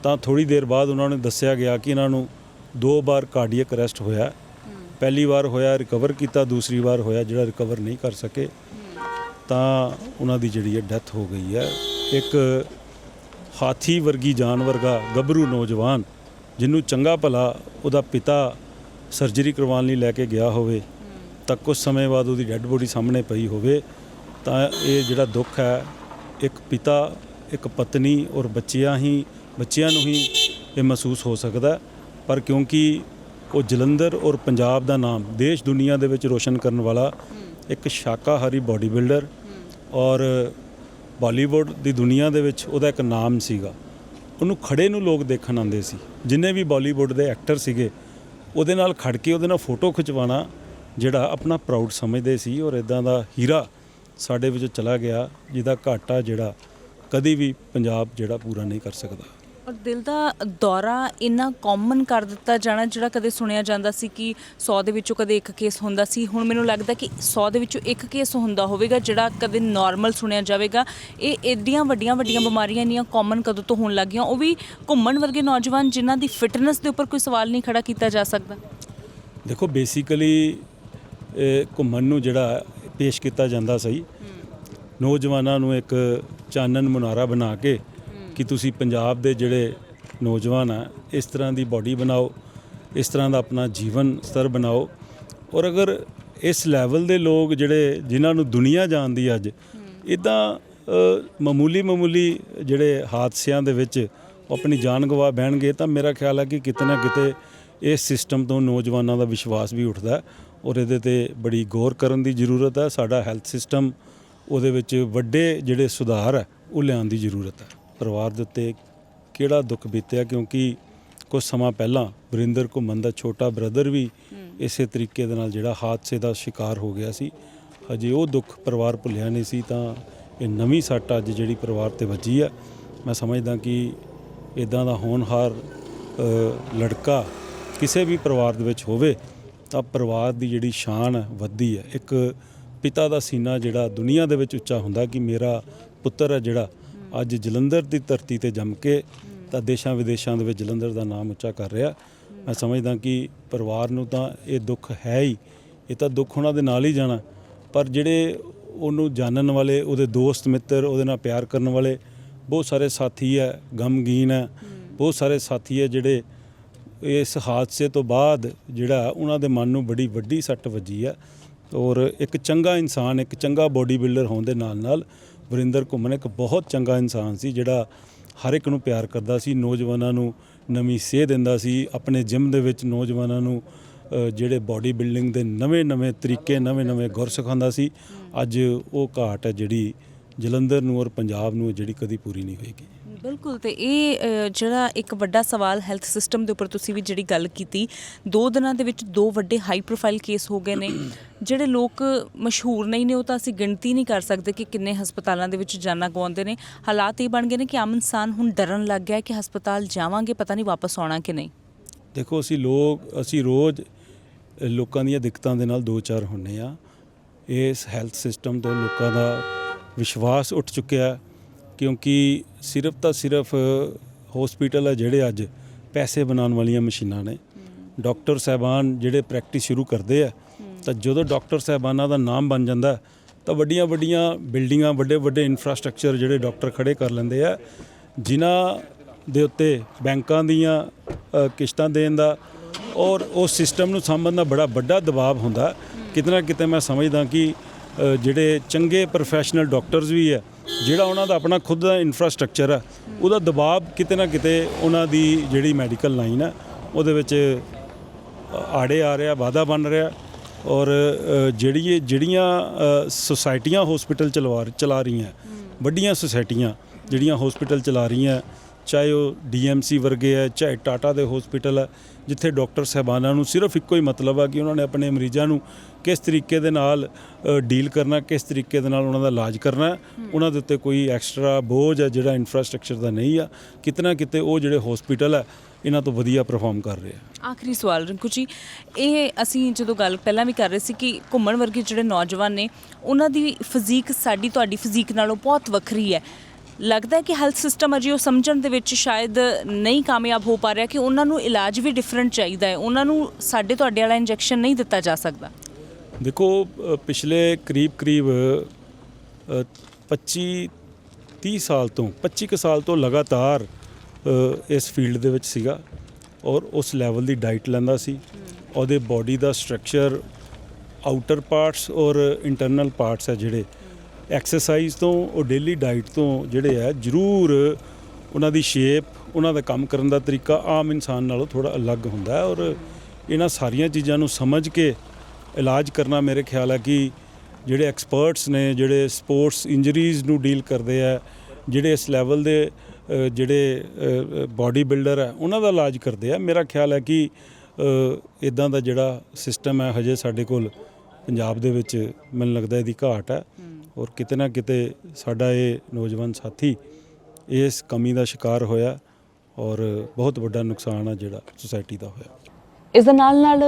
ਤਾਂ ਥੋੜੀ ਦੇਰ ਬਾਅਦ ਉਹਨਾਂ ਨੇ ਦੱਸਿਆ ਗਿਆ ਕਿ ਇਹਨਾਂ ਨੂੰ ਦੋ ਵਾਰ ਕਾਰਡੀਅਕ ਅਰੈਸਟ ਹੋਇਆ। ਪਹਿਲੀ ਵਾਰ ਹੋਇਆ ਰਿਕਵਰ ਕੀਤਾ, ਦੂਸਰੀ ਵਾਰ ਹੋਇਆ, ਜਿਹੜਾ ਰਿਕਵਰ ਨਹੀਂ ਕਰ ਸਕੇ, ਤਾਂ ਉਹਨਾਂ ਦੀ ਜਿਹੜੀ ਹੈ ਡੈਥ ਹੋ ਗਈ ਹੈ। ਇੱਕ ਹਾਥੀ ਵਰਗੀ ਜਾਨਵਰ ਦਾ ਗੱਭਰੂ ਨੌਜਵਾਨ, ਜਿਹਨੂੰ ਚੰਗਾ ਭਲਾ ਉਹਦਾ ਪਿਤਾ ਸਰਜਰੀ ਕਰਵਾਉਣ ਲਈ ਲੈ ਕੇ ਗਿਆ ਹੋਵੇ, ਤਾਂ ਕੁਝ ਸਮੇਂ ਬਾਅਦ ਉਹਦੀ ਡੈੱਡ ਬੋਡੀ ਸਾਹਮਣੇ ਪਈ ਹੋਵੇ, ਤਾਂ ਇਹ ਜਿਹੜਾ ਦੁੱਖ ਹੈ, ਇੱਕ ਪਿਤਾ, ਇੱਕ ਪਤਨੀ ਔਰ ਬੱਚਿਆਂ ਹੀ, ਬੱਚਿਆਂ ਨੂੰ ਹੀ ਇਹ ਮਹਿਸੂਸ ਹੋ ਸਕਦਾ ਪਰ ਕਿਉਂਕਿ ਉਹ ਜਲੰਧਰ ਔਰ ਪੰਜਾਬ ਦਾ ਨਾਮ ਦੇਸ਼ ਦੁਨੀਆ ਦੇ ਵਿੱਚ ਰੋਸ਼ਨ ਕਰਨ ਵਾਲਾ ਇੱਕ ਸ਼ਾਕਾਹਾਰੀ ਬਾਡੀ ਬਿਲਡਰ ਔਰ ਬਾਲੀਵੁੱਡ ਦੀ ਦੁਨੀਆ ਦੇ ਵਿੱਚ ਉਹਦਾ ਇੱਕ ਨਾਮ ਸੀਗਾ। ਉਹਨੂੰ ਖੜੇ ਨੂੰ ਲੋਕ ਦੇਖਣ ਆਉਂਦੇ ਸੀ। ਜਿੰਨੇ ਵੀ ਬਾਲੀਵੁੱਡ ਦੇ ਐਕਟਰ ਸੀਗੇ, ਉਹਦੇ ਨਾਲ ਖੜ ਕੇ ਉਹਦੇ ਨਾਲ ਫੋਟੋ ਖਿਚਵਾਉਣਾ ਜਿਹੜਾ ਆਪਣਾ ਪ੍ਰਾਊਡ ਸਮਝਦੇ ਸੀ ਔਰ ਇਦਾਂ ਦਾ ਹੀਰਾ ਸਾਡੇ ਵਿੱਚੋਂ ਚਲਾ ਗਿਆ, ਜਿਹਦਾ ਘਾਟਾ ਜਿਹੜਾ ਕਦੀ ਵੀ ਪੰਜਾਬ ਜਿਹੜਾ ਪੂਰਾ ਨਹੀਂ ਕਰ ਸਕਦਾ। ਔਰ ਦਿਲ ਦਾ ਦੌਰਾ ਇੰਨਾ ਕਾਮਨ ਕਰ ਦਿੱਤਾ ਜਾਣਾ ਜਿਹੜਾ ਕਦੇ ਸੁਣਿਆ ਜਾਂਦਾ ਸੀ ਕਿ 100 ਦੇ ਵਿੱਚੋਂ ਕਦੇ ਇੱਕ ਕੇਸ ਹੁੰਦਾ ਸੀ। ਹੁਣ ਮੈਨੂੰ ਲੱਗਦਾ ਕਿ 100 ਦੇ ਵਿੱਚੋਂ ਇੱਕ ਕੇਸ ਹੁੰਦਾ ਹੋਵੇਗਾ ਜਿਹੜਾ ਕਦੇ ਨਾਰਮਲ ਸੁਣਿਆ ਜਾਵੇਗਾ। ਇਹ ਏਡੀਆਂ ਵੱਡੀਆਂ ਵੱਡੀਆਂ ਬਿਮਾਰੀਆਂ ਇੰਨੀਆਂ ਕਾਮਨ ਕਦੋਂ ਤੋਂ ਹੋਣ ਲੱਗੀਆਂ ਉਹ ਵੀ ਘੁੰਮਣ ਵਰਗੇ ਨੌਜਵਾਨ ਜਿਨ੍ਹਾਂ ਦੀ ਫਿਟਨੈਸ ਦੇ ਉੱਪਰ ਕੋਈ ਸਵਾਲ ਨਹੀਂ ਖੜਾ ਕੀਤਾ ਜਾ ਸਕਦਾ। ਦੇਖੋ ਬੇਸਿਕਲੀ ਘੁੰਮਣ ਨੂੰ ਜਿਹੜਾ ਪੇਸ਼ ਕੀਤਾ ਜਾਂਦਾ ਸਹੀ। ਨੌਜਵਾਨਾਂ ਨੂੰ ਇੱਕ ਚਾਨਣ ਮੁਨਾਰਾ ਬਣਾ ਕੇ ਕਿ ਤੁਸੀਂ ਪੰਜਾਬ ਦੇ ਜਿਹੜੇ ਨੌਜਵਾਨ ਆ, ਇਸ ਤਰ੍ਹਾਂ ਦੀ ਬਾਡੀ ਬਣਾਓ, ਇਸ ਤਰ੍ਹਾਂ ਦਾ ਆਪਣਾ ਜੀਵਨ ਸਤਰ ਬਣਾਓ। ਔਰ ਅਗਰ ਇਸ ਲੈਵਲ ਦੇ ਲੋਕ ਜਿਹੜੇ ਜਿਨ੍ਹਾਂ ਨੂੰ ਦੁਨੀਆ ਜਾਣਦੀ ਅੱਜ ਇਦਾਂ ਮਾਮੂਲੀ ਮਾਮੂਲੀ ਜਿਹੜੇ ਹਾਦਸਿਆਂ ਦੇ ਵਿੱਚ ਉਹ ਆਪਣੀ ਜਾਨ ਗਵਾ ਬਹਿਣਗੇ, ਤਾਂ ਮੇਰਾ ਖਿਆਲ ਹੈ ਕਿ ਕਿਤੇ ਨਾ ਕਿਤੇ ਇਸ ਸਿਸਟਮ ਤੋਂ ਨੌਜਵਾਨਾਂ ਦਾ ਵਿਸ਼ਵਾਸ ਵੀ ਉੱਠਦਾ ਔਰ ਇਹਦੇ ਤੇ ਬੜੀ ਗੌਰ ਕਰਨ ਦੀ ਜ਼ਰੂਰਤ ਹੈ। ਸਾਡਾ ਹੈਲਥ ਸਿਸਟਮ ਉਹਦੇ ਵਿੱਚ ਵੱਡੇ ਜਿਹੜੇ ਸੁਧਾਰ ਹੈ, ਉਹ ਲਿਆਉਣ ਦੀ ਜ਼ਰੂਰਤ ਹੈ। ਪਰਿਵਾਰ ਦੇ ਉੱਤੇ ਕਿਹੜਾ ਦੁੱਖ ਬੀਤਿਆ? ਕਿਉਂਕਿ ਕੁਝ ਸਮਾਂ ਪਹਿਲਾਂ ਵਰਿੰਦਰ ਘੁੰਮਣ ਦਾ ਛੋਟਾ ਬ੍ਰਦਰ ਵੀ ਇਸੇ ਤਰੀਕੇ ਦੇ ਨਾਲ ਜਿਹੜਾ ਹਾਦਸੇ ਦਾ ਸ਼ਿਕਾਰ ਹੋ ਗਿਆ ਸੀ। ਹਜੇ ਉਹ ਦੁੱਖ ਪਰਿਵਾਰ ਭੁੱਲਿਆ ਨਹੀਂ ਸੀ ਤਾਂ ਇਹ ਨਵੀਂ ਸੱਟ ਅੱਜ ਜਿਹੜੀ ਪਰਿਵਾਰ ਤੇ ਵੱਜੀ ਆ। ਮੈਂ ਸਮਝਦਾ ਕਿ ਇਦਾਂ ਦਾ ਹੋਣਹਾਰ ਲੜਕਾ ਕਿਸੇ ਵੀ ਪਰਿਵਾਰ ਦੇ ਵਿੱਚ ਹੋਵੇ ਤਾਂ ਪਰਿਵਾਰ ਦੀ ਜਿਹੜੀ ਸ਼ਾਨ ਵੱਧਦੀ ਹੈ ਇੱਕ ਪਿਤਾ ਦਾ ਸੀਨਾ ਜਿਹੜਾ ਦੁਨੀਆ ਦੇ ਵਿੱਚ ਉੱਚਾ ਹੁੰਦਾ ਕਿ ਮੇਰਾ ਪੁੱਤਰ ਹੈ ਜਿਹੜਾ ਅੱਜ ਜਲੰਧਰ ਦੀ ਧਰਤੀ ਤੇ ਜੰਮ ਕੇ ਤਾਂ ਦੇਸ਼ਾਂ ਵਿਦੇਸ਼ਾਂ ਦੇ ਵਿੱਚ ਜਲੰਧਰ ਦਾ ਨਾਮ ਉੱਚਾ ਕਰ ਰਿਹਾ। ਮੈਂ ਸਮਝਦਾ ਕਿ ਪਰਿਵਾਰ ਨੂੰ ਤਾਂ ਇਹ ਦੁੱਖ ਹੈ ਹੀ, ਇਹ ਤਾਂ ਦੁੱਖ ਉਹਨਾਂ ਦੇ ਨਾਲ ਹੀ ਜਾਣਾ। ਪਰ ਜਿਹੜੇ ਉਹਨੂੰ ਜਾਣਨ ਵਾਲੇ, ਉਹਦੇ ਦੋਸਤ ਮਿੱਤਰ, ਉਹਦੇ ਨਾਲ ਪਿਆਰ ਕਰਨ ਵਾਲੇ ਬਹੁਤ ਸਾਰੇ ਸਾਥੀ ਹੈ, ਗਮਗੀਨ ਹੈ, ਬਹੁਤ ਸਾਰੇ ਸਾਥੀ ਹੈ ਜਿਹੜੇ ਇਸ ਹਾਦਸੇ ਤੋਂ ਬਾਅਦ ਜਿਹੜਾ ਉਹਨਾਂ ਦੇ ਮਨ ਨੂੰ ਬੜੀ ਵੱਡੀ ਸੱਟ ਵੱਜੀ ਹੈ। ਔਰ ਇੱਕ ਚੰਗਾ ਇਨਸਾਨ, ਇੱਕ ਚੰਗਾ ਬੋਡੀ ਬਿਲਡਰ ਹੋਣ ਦੇ ਨਾਲ ਨਾਲ ਵਰਿੰਦਰ ਘੁੰਮਣ ਇੱਕ ਬਹੁਤ ਚੰਗਾ ਇਨਸਾਨ ਸੀ, ਜਿਹੜਾ ਹਰ ਇੱਕ ਨੂੰ ਪਿਆਰ ਕਰਦਾ ਸੀ, ਨੌਜਵਾਨਾਂ ਨੂੰ ਨਵੀਂ ਸੇਧ ਦਿੰਦਾ ਸੀ, ਆਪਣੇ ਜਿਮ ਦੇ ਵਿੱਚ ਨੌਜਵਾਨਾਂ ਨੂੰ ਜਿਹੜੇ ਬਾਡੀ ਬਿਲਡਿੰਗ ਦੇ ਨਵੇਂ-ਨਵੇਂ ਤਰੀਕੇ ਨਵੇਂ-ਨਵੇਂ ਗੁਰ ਸਿਖਾਉਂਦਾ ਸੀ। ਅੱਜ ਉਹ ਘਾਟ ਹੈ ਜਿਹੜੀ ਜਲੰਧਰ ਨੂੰ ਔਰ ਪੰਜਾਬ ਨੂੰ ਜਿਹੜੀ ਕਦੀ ਪੂਰੀ ਨਹੀਂ ਹੋਏਗੀ। ਬਿਲਕੁਲ ਤੇ ਇਹ ਅ, ਜਿਹੜਾ ਇੱਕ ਵੱਡਾ ਸਵਾਲ ਹੈਲਥ ਸਿਸਟਮ ਦੇ ਉੱਪਰ ਤੁਸੀਂ ਵੀ ਜਿਹੜੀ ਗੱਲ ਕੀਤੀ ਦੋ ਦਿਨਾਂ ਦੇ ਵਿੱਚ ਦੋ ਵੱਡੇ ਹਾਈ ਪ੍ਰੋਫਾਈਲ ਕੇਸ ਹੋ ਗਏ ਨੇ। ਜਿਹੜੇ ਲੋਕ ਮਸ਼ਹੂਰ ਨਹੀਂ ਨੇ ਉਹ ਤਾਂ ਅਸੀਂ ਗਿਣਤੀ ਨਹੀਂ ਕਰ ਸਕਦੇ ਕਿ ਕਿੰਨੇ ਹਸਪਤਾਲਾਂ ਦੇ ਵਿੱਚ ਜਾਨਾਂ ਗਵਾਉਂਦੇ ਨੇ। ਹਾਲਾਤ ਇਹ ਬਣ ਗਏ ਨੇ ਕਿ ਆਮ ਇਨਸਾਨ ਹੁਣ ਡਰਨ ਲੱਗ ਗਿਆ ਹੈ ਕਿ ਹਸਪਤਾਲ ਜਾਵਾਂਗੇ ਪਤਾ ਨਹੀਂ ਵਾਪਸ ਆਉਣਾ ਕਿ ਨਹੀਂ। ਦੇਖੋ ਅਸੀਂ ਲੋਕ ਅਸੀਂ ਰੋਜ਼ ਲੋਕਾਂ ਦੀਆਂ ਦਿੱਕਤਾਂ ਦੇ ਨਾਲ ਦੋ ਚਾਰ ਹੁੰਨੇ ਆ। ਇਸ ਹੈਲਥ ਸਿਸਟਮ ਤੋਂ ਲੋਕਾਂ ਦਾ ਵਿਸ਼ਵਾਸ ਉੱਠ ਚੁੱਕਿਆ ਕਿਉਂਕਿ ਸਿਰਫ ਤਾਂ ਸਿਰਫ ਹਸਪੀਟਲ ਹੈ ਜਿਹੜੇ ਅੱਜ ਪੈਸੇ ਬਣਾਉਣ ਵਾਲੀਆਂ ਮਸ਼ੀਨਾਂ ਨੇ। ਡਾਕਟਰ ਸਾਹਿਬਾਨ ਜਿਹੜੇ ਪ੍ਰੈਕਟਿਸ ਸ਼ੁਰੂ ਕਰਦੇ ਆ ਤਾਂ ਜਦੋਂ ਡਾਕਟਰ ਸਾਹਿਬਾਨਾਂ ਦਾ ਨਾਮ ਬਣ ਜਾਂਦਾ ਤਾਂ ਵੱਡੀਆਂ ਵੱਡੀਆਂ ਬਿਲਡਿੰਗਾਂ ਵੱਡੇ ਵੱਡੇ ਇਨਫਰਾਸਟ੍ਰਕਚਰ ਜਿਹੜੇ ਡਾਕਟਰ ਖੜੇ ਕਰ ਲੈਂਦੇ ਆ ਜਿਨ੍ਹਾਂ ਦੇ ਉੱਤੇ ਬੈਂਕਾਂ ਦੀਆਂ ਕਿਸ਼ਤਾਂ ਦੇਣ ਦਾ ਔਰ ਉਸ ਸਿਸਟਮ ਨੂੰ ਸਾਂਭਣ ਦਾ ਬੜਾ ਵੱਡਾ ਦਬਾਅ ਹੁੰਦਾ। ਹੈ। ਕਿਤੇ ਮੈਂ ਸਮਝਦਾ ਕਿ ਜਿਹੜੇ ਚੰਗੇ ਪ੍ਰੋਫੈਸ਼ਨਲ ਡਾਕਟਰਸ ਵੀ ਹੈ ਜਿਹੜਾ ਉਹਨਾਂ ਦਾ ਆਪਣਾ ਖੁਦ ਦਾ ਇਨਫਰਾਸਟ੍ਰਕਚਰ ਹੈ ਉਹਦਾ ਦਬਾਅ ਕਿਤੇ ਨਾ ਕਿਤੇ ਉਹਨਾਂ ਦੀ ਜਿਹੜੀ ਮੈਡੀਕਲ ਲਾਈਨ ਹੈ ਉਹਦੇ ਵਿੱਚ ਆੜੇ ਆ ਰਿਹਾ ਵਾਧਾ ਬਣ ਰਿਹਾ ਔਰ ਜਿਹੜੀ ਇਹ- ਜਿਹੜੀਆਂ ਸੁਸਾਇਟੀਆਂ ਹਸਪੀਟਲ ਚਲਵਾ ਚਲਾ ਰਹੀਆਂ ਵੱਡੀਆਂ ਸੁਸਾਇਟੀਆਂ ਜਿਹੜੀਆਂ ਹਸਪੀਟਲ ਚਲਾ ਰਹੀਆਂ ਚਾਹੇ ਉਹ ਡੀਐਮਸੀ ਵਰਗੇ ਹੈ ਚਾਹੇ ਟਾਟਾ ਦੇ ਹਸਪੀਟਲ ਹੈ ਜਿੱਥੇ ਡਾਕਟਰ ਸਾਹਿਬਾਨਾਂ ਨੂੰ ਸਿਰਫ ਇੱਕੋ ਹੀ ਮਤਲਬ ਹੈ ਕਿ ਉਹਨਾਂ ਨੇ ਆਪਣੇ ਮਰੀਜ਼ਾਂ ਨੂੰ ਕਿਸ ਤਰੀਕੇ ਦੇ ਨਾਲ ਡੀਲ ਕਰਨਾ ਕਿਸ ਤਰੀਕੇ ਦੇ ਨਾਲ ਉਹਨਾਂ ਦਾ ਇਲਾਜ ਕਰਨਾ। ਉਹਨਾਂ ਦੇ ਉੱਤੇ ਕੋਈ ਐਕਸਟਰਾ ਬੋਝ ਹੈ ਜਿਹੜਾ ਇਨਫਰਾਸਟ੍ਰਕਚਰ ਦਾ ਨਹੀਂ ਆ ਕਿਤਨਾ ਕਿਤੇ ਉਹ ਜਿਹੜੇ ਹਸਪੀਟਲ ਹੈ ਇਹਨਾਂ ਤੋਂ ਵਧੀਆ ਪਰਫਾਰਮ ਕਰ ਰਹੇ ਆ ਆਖਰੀ ਸਵਾਲ ਰਿੰਕੂ ਜੀ ਇਹ ਅਸੀਂ ਜਦੋਂ ਗੱਲ ਪਹਿਲਾਂ ਵੀ ਕਰ ਰਹੇ ਸੀ ਕਿ ਘੁੰਮਣ ਵਰਗੇ ਜਿਹੜੇ ਨੌਜਵਾਨ ਨੇ ਉਹਨਾਂ ਦੀ ਫਿਜ਼ੀਕ ਸਾਡੀ ਤੁਹਾਡੀ ਫਿਜ਼ੀਕ ਨਾਲੋਂ ਬਹੁਤ ਵੱਖਰੀ ਹੈ ਲੱਗਦਾ ਹੈ ਕਿ ਹੈਲਥ ਸਿਸਟਮ ਅਜੇ ਉਹ ਸਮਝਣ ਦੇ ਵਿੱਚ ਸ਼ਾਇਦ ਨਹੀਂ ਕਾਮਯਾਬ ਹੋ ਪਾ ਰਿਹਾ ਕਿ ਉਹਨਾਂ ਨੂੰ ਇਲਾਜ ਵੀ ਡਿਫਰੈਂਟ ਚਾਹੀਦਾ ਹੈ। ਉਹਨਾਂ ਨੂੰ ਸਾਡੇ ਤੁਹਾਡੇ ਵਾਲਾ ਇੰਜੈਕਸ਼ਨ ਨਹੀਂ ਦਿੱਤਾ ਜਾ ਸਕਦਾ। ਦੇਖੋ ਪਿਛਲੇ ਕਰੀਬ ਕਰੀਬ ਅ, 25 30 ਸਾਲ ਤੋਂ 25 ਕੁ ਸਾਲ ਤੋਂ ਲਗਾਤਾਰ ਇਸ ਫੀਲਡ ਦੇ ਵਿੱਚ ਸੀਗਾ ਔਰ ਉਸ ਲੈਵਲ ਦੀ ਡਾਈਟ ਲੈਂਦਾ ਸੀ। ਉਹਦੇ ਬਾਡੀ ਦਾ ਸਟਰਕਚਰ ਆਊਟਰ ਪਾਰਟਸ ਔਰ ਇੰਟਰਨਲ ਪਾਰਟਸ ਹੈ ਜਿਹੜੇ। ਐਕਸਰਸਾਈਜ਼ ਤੋਂ, ਉਹ ਡੇਲੀ ਡਾਈਟ ਤੋਂ ਜਿਹੜੇ ਹੈ ਜ਼ਰੂਰ ਉਹਨਾਂ ਦੀ ਸ਼ੇਪ ਉਹਨਾਂ ਦਾ ਕੰਮ ਕਰਨ ਦਾ ਤਰੀਕਾ ਆਮ ਇਨਸਾਨ ਨਾਲੋਂ ਥੋੜਾ ਅਲੱਗ ਹੁੰਦਾ ਹੈ ਔਰ ਇਹਨਾਂ ਸਾਰੀਆਂ ਚੀਜ਼ਾਂ ਨੂੰ ਸਮਝ ਕੇ ਇਲਾਜ ਕਰਨਾ ਮੇਰੇ ਖਿਆਲ ਹੈ ਕਿ ਜਿਹੜੇ ਐਕਸਪਰਟਸ ਨੇ, ਜਿਹੜੇ ਸਪੋਰਟਸ ਇੰਜਰੀਜ਼ ਨੂੰ ਡੀਲ ਕਰਦੇ ਆ, ਜਿਹੜੇ ਇਸ ਲੈਵਲ ਦੇ ਜਿਹੜੇ ਬਾਡੀ ਬਿਲਡਰ ਹੈ, ਉਹਨਾਂ ਦਾ ਇਲਾਜ ਕਰਦੇ ਆ। ਮੇਰਾ ਖਿਆਲ ਹੈ ਕਿ ਇਦਾਂ ਦਾ ਜਿਹੜਾ ਸਿਸਟਮ ਹੈ, ਹਜੇ ਸਾਡੇ ਕੋਲ ਪੰਜਾਬ ਦੇ ਵਿੱਚ ਮੈਨੂੰ ਲੱਗਦਾ ਇਹਦੀ ਘਾਟ ਹੈ। ਔਰ ਕਿਤੇ ਨਾ ਕਿਤੇ ਸਾਡਾ ਇਹ ਨੌਜਵਾਨ ਸਾਥੀ ਇਸ ਕਮੀ ਦਾ ਸ਼ਿਕਾਰ ਹੋਇਆ ਔਰ ਬਹੁਤ ਵੱਡਾ ਨੁਕਸਾਨ ਆ ਜਿਹੜਾ ਸੁਸਾਇਟੀ ਦਾ ਹੋਇਆ। ਇਸ ਦੇ ਨਾਲ ਨਾਲ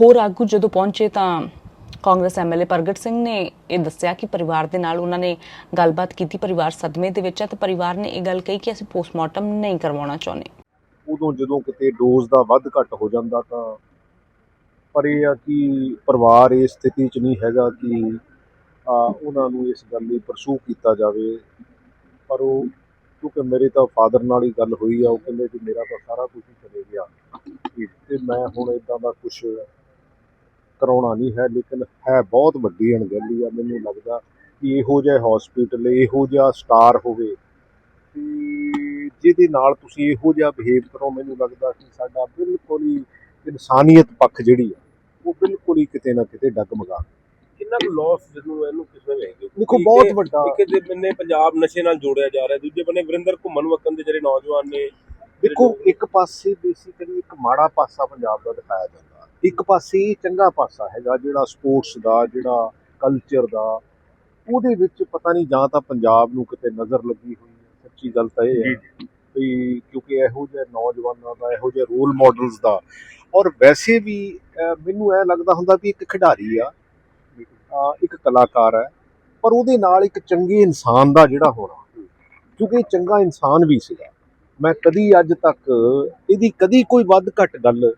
ਹੋਰ ਆਗੂ ਜਦੋਂ ਪਹੁੰਚੇ ਤਾਂ ਕਾਂਗਰਸ ਐਮਐਲਏ ਪ੍ਰਗਟ ਸਿੰਘ ਨੇ ਇਹ ਦੱਸਿਆ ਕਿ ਪਰਿਵਾਰ ਦੇ ਨਾਲ ਉਹਨਾਂ ਨੇ ਗੱਲਬਾਤ ਕੀਤੀ ਪਰਿਵਾਰ ਸਦਮੇ ਦੇ ਵਿੱਚ ਹੈ ਤੇ ਪਰਿਵਾਰ ਨੇ ਇਹ ਗੱਲ ਕਹੀ ਕਿ ਅਸੀਂ ਪੋਸਟਮਾਰਟਮ ਨਹੀਂ ਕਰਵਾਉਣਾ ਚਾਹੁੰਦੇ। ਉਦੋਂ ਜਦੋਂ ਕਿਤੇ ਡੋਜ਼ ਦਾ ਵੱਧ ਘੱਟ ਹੋ ਜਾਂਦਾ ਤਾਂ ਪਰ ਇਹ ਆ ਕਿ ਪਰਿਵਾਰ ਇਸ ਸਥਿਤੀ 'ਚ ਨਹੀਂ ਹੈਗਾ ਕਿ ਉਹਨਾਂ ਨੂੰ ਇਸ ਗੱਲ ਲਈ ਪਰਸੂ ਕੀਤਾ ਜਾਵੇ। ਪਰ ਉਹ ਕਿਉਂਕਿ ਮੇਰੇ ਤਾਂ ਫਾਦਰ ਨਾਲ ਹੀ ਗੱਲ ਹੋਈ ਆ, ਉਹ ਕਹਿੰਦੇ ਕਿ ਮੇਰਾ ਤਾਂ ਸਾਰਾ ਕੁਝ ਹੀ ਚਲੇ ਗਿਆ। ਕਿ ਤੇ ਮੈਂ ਹੁਣ ਇਦਾਂ ਦਾ ਕੁਝ ਕਰਾਉਣਾ ਨਹੀਂ ਹੈ, ਲੇਕਿਨ ਹੈ ਬਹੁਤ ਵੱਡੀ ਅਣਗਹਿਲੀ ਆ, ਮੈਨੂੰ ਲੱਗਦਾ ਕਿ ਇਹੋ ਜਿਹਾ ਹਸਪੀਟਲ ਇਹੋ ਜਿਹਾ ਸਟਾਰ ਹੋਵੇ ਤੇ ਜਿਹਦੇ ਨਾਲ ਤੁਸੀਂ ਇਹੋ ਜਿਹਾ ਬਿਹੇਵ ਕਰੋ, ਮੈਨੂੰ ਲੱਗਦਾ ਕਿ ਸਾਡਾ ਬਿਲਕੁਲ ਹੀ ਇਨਸਾਨੀਅਤ ਪੱਖ ਜਿਹੜੀ ਆ, ਉਹ ਬਿਲਕੁਲ ਹੀ ਕਿਤੇ ਨਾ ਕਿਤੇ ਡੱਗ ਡਗਮਗਾ। ਕਿੰਨਾ ਕੁ ਲਾਸ ਜਿਹਨੂੰ ਇਹਨੂੰ ਕਿਸੇ ਵੇਖਦੇ ਦੇਖੋ ਬਹੁਤ ਵੱਡਾ। ਇੱਕ ਦੇ ਬੰਨੇ ਪੰਜਾਬ ਨਸ਼ੇ ਨਾਲ ਜੋੜਿਆ ਜਾ ਰਿਹਾ ਦੂਜੇ ਬੰਨੇ ਵਰਿੰਦਰ ਘੁੰਮਣ ਵਕਨ ਦੇ ਜਿਹੜੇ ਨੌਜਵਾਨ ਨੇ ਦੇਖੋ ਇੱਕ ਪਾਸੇ ਬੇਸਿਕਲੀ ਇੱਕ ਮਾੜਾ ਪਾਸਾ ਪੰਜਾਬ ਦਾ ਦਿਖਾਇਆ ਜਾਂਦਾ ਇੱਕ ਪਾਸੇ ਚੰਗਾ ਪਾਸਾ ਹੈਗਾ ਜਿਹੜਾ ਸਪੋਰਟਸ ਦਾ ਜਿਹੜਾ ਕਲਚਰ ਦਾ ਉਹਦੇ ਵਿੱਚ ਪਤਾ ਨਹੀਂ ਜਾਂ ਤਾਂ ਪੰਜਾਬ ਨੂੰ ਕਿਤੇ ਨਜ਼ਰ ਲੱਗੀ ਹੋਈ ਹੈ ਸੱਚੀ ਗੱਲ ਤਾਂ ਇਹ ਹੈ ਵੀ ਕਿਉਂਕਿ ਇਹੋ ਜਿਹੇ ਨੌਜਵਾਨਾਂ ਦਾ ਇਹੋ ਜਿਹੇ ਰੋਲ ਮਾਡਲਸ ਦਾ ਔਰ ਵੈਸੇ ਵੀ ਮੈਨੂੰ ਇਹ ਲੱਗਦਾ ਹੁੰਦਾ ਵੀ ਇੱਕ ਖਿਡਾਰੀ ਆ ਇੱਕ ਕਲਾਕਾਰ ਹੈ, ਪਰ ਉਹਦੇ ਨਾਲ ਇੱਕ ਚੰਗੇ ਇਨਸਾਨ ਦਾ ਜਿਹੜਾ ਹੋਣਾ, ਕਿਉਂਕਿ ਚੰਗਾ ਇਨਸਾਨ ਵੀ ਸੀਗਾ। ਮੈਂ ਕਦੀ ਅੱਜ ਤੱਕ ਇਹਦੀ ਕਦੀ ਕੋਈ ਵੱਧ ਘੱਟ ਗੱਲ,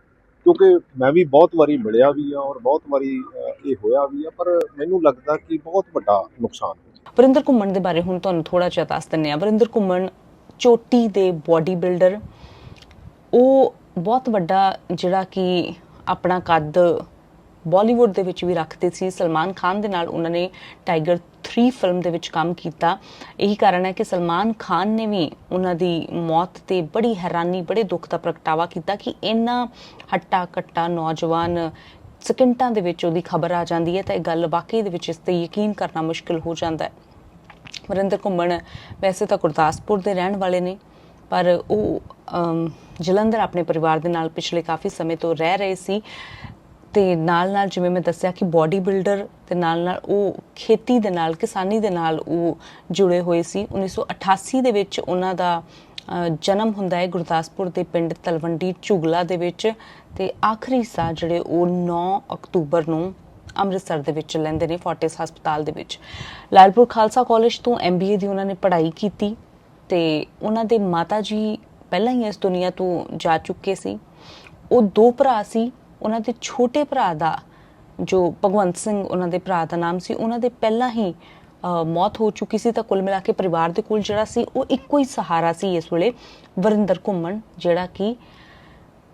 ਕਿਉਂਕਿ ਮੈਂ ਵੀ ਬਹੁਤ ਵਾਰੀ ਮਿਲਿਆ ਵੀ ਆ ਔਰ ਬਹੁਤ ਵਾਰੀ ਇਹ ਹੋਇਆ ਵੀ ਆ, ਪਰ ਮੈਨੂੰ ਲੱਗਦਾ ਕਿ ਬਹੁਤ ਵੱਡਾ ਨੁਕਸਾਨ ਵਰਿੰਦਰ ਘੁੰਮਣ ਦੇ ਬਾਰੇ ਹੁਣ ਤੁਹਾਨੂੰ ਥੋੜਾ ਜਿਹਾ ਦੱਸ ਦਿੰਨੇ ਆ ਵਰਿੰਦਰ ਘੁੰਮਣ ਚੋਟੀ ਦੇ ਬਾਡੀ ਬਿਲਡਰ ਉਹ ਬਹੁਤ ਵੱਡਾ ਜਿਹੜਾ ਕਿ ਆਪਣਾ ਕੱਦ ਬਾਲੀਵੁੱਡ ਦੇ ਵਿੱਚ ਵੀ ਰੱਖਦੇ ਸੀ। ਸਲਮਾਨ ਖਾਨ ਦੇ ਨਾਲ ਉਹਨਾਂ ਨੇ ਟਾਈਗਰ 3 ਫਿਲਮ ਦੇ ਵਿੱਚ ਕੰਮ ਕੀਤਾ। ਇਹੀ ਕਾਰਨ ਹੈ ਕਿ ਸਲਮਾਨ ਖਾਨ ਨੇ ਵੀ ਉਹਨਾਂ ਦੀ ਮੌਤ ਤੇ ਬੜੀ ਹੈਰਾਨੀ, ਬੜੇ ਦੁੱਖ ਦਾ ਪ੍ਰਗਟਾਵਾ ਕੀਤਾ ਕਿ ਇੰਨਾ ਹੱਟਾ ਕੱਟਾ ਨੌਜਵਾਨ ਸਕਿੰਟਾਂ ਦੇ ਵਿੱਚ ਉਹਦੀ ਖਬਰ ਆ ਜਾਂਦੀ ਹੈ ਤਾਂ ਇਹ ਗੱਲ ਵਾਕਈ ਦੇ ਵਿੱਚ ਇਸ ਤੇ ਯਕੀਨ ਕਰਨਾ ਮੁਸ਼ਕਲ ਹੋ ਜਾਂਦਾ ਹੈ। ਵਰਿੰਦਰ ਘੁੰਮਣ ਵੈਸੇ ਤਾਂ ਗੁਰਦਾਸਪੁਰ ਦੇ ਰਹਿਣ ਵਾਲੇ ਨੇ, ਪਰ ਉਹ ਜਲੰਧਰ ਆਪਣੇ ਪਰਿਵਾਰ ਦੇ ਨਾਲ ਪਿਛਲੇ ਕਾਫੀ ਸਮੇਂ ਤੋਂ ਰਹਿ ਰਹੇ ਸੀ। ਤੇ ਨਾਲ ਨਾਲ ਜਿਵੇਂ ਮੈਂ ਦੱਸਿਆ ਕਿ ਬਾਡੀ ਬਿਲਡਰ ਤੇ ਨਾਲ ਨਾਲ ਉਹ ਖੇਤੀ ਦੇ ਨਾਲ, ਕਿਸਾਨੀ ਦੇ ਨਾਲ ਉਹ ਜੁੜੇ ਹੋਏ ਸੀ। 1988 ਦੇ ਵਿੱਚ ਉਹਨਾਂ ਦਾ ਜਨਮ ਹੁੰਦਾ ਹੈ ਗੁਰਦਾਸਪੁਰ ਦੇ ਪਿੰਡ ਤਲਵੰਡੀ ਝੁਗਲਾ ਦੇ ਵਿੱਚ ਤੇ ਆਖਰੀ ਸਾਹ ਜਿਹੜੇ ਉਹ 9 ਅਕਤੂਬਰ ਨੂੰ ਅੰਮ੍ਰਿਤਸਰ ਦੇ ਵਿੱਚ ਲੈਂਦੇ ਨੇ, ਫੋਰਟਿਸ ਹਸਪਤਾਲ ਦੇ ਵਿੱਚ। ਲਾਲਪੁਰ ਖਾਲਸਾ ਕਾਲਜ ਤੋਂ ਐਮਬੀਏ ਦੀ ਉਹਨਾਂ ਨੇ ਪੜ੍ਹਾਈ ਕੀਤੀ ਤੇ ਉਹਨਾਂ ਦੇ ਮਾਤਾ ਜੀ ਪਹਿਲਾਂ ਹੀ ਇਸ ਦੁਨੀਆ ਤੋਂ ਜਾ ਚੁੱਕੇ ਸੀ। ਉਹ ਦੋ ਭਰਾ ਸੀ ਉਹਨਾਂ ਦੇ ਛੋਟੇ ਭਰਾ ਦਾ ਜੋ ਭਗਵੰਤ ਸਿੰਘ ਉਹਨਾਂ ਦੇ ਭਰਾ ਦਾ ਨਾਮ ਸੀ, ਉਹਨਾਂ ਦੇ ਪਹਿਲਾਂ ਹੀ ਮੌਤ ਹੋ ਚੁੱਕੀ ਸੀ ਤਾਂ ਕੁੱਲ ਮਿਲਾ ਕੇ ਪਰਿਵਾਰ ਦੇ ਕੋਲ ਜਿਹੜਾ ਸੀ, ਉਹ ਇੱਕੋ ਹੀ ਸਹਾਰਾ ਸੀ ਇਸ ਵੇਲੇ ਵਰਿੰਦਰ ਘੁੰਮਣ, ਜਿਹੜਾ ਕਿ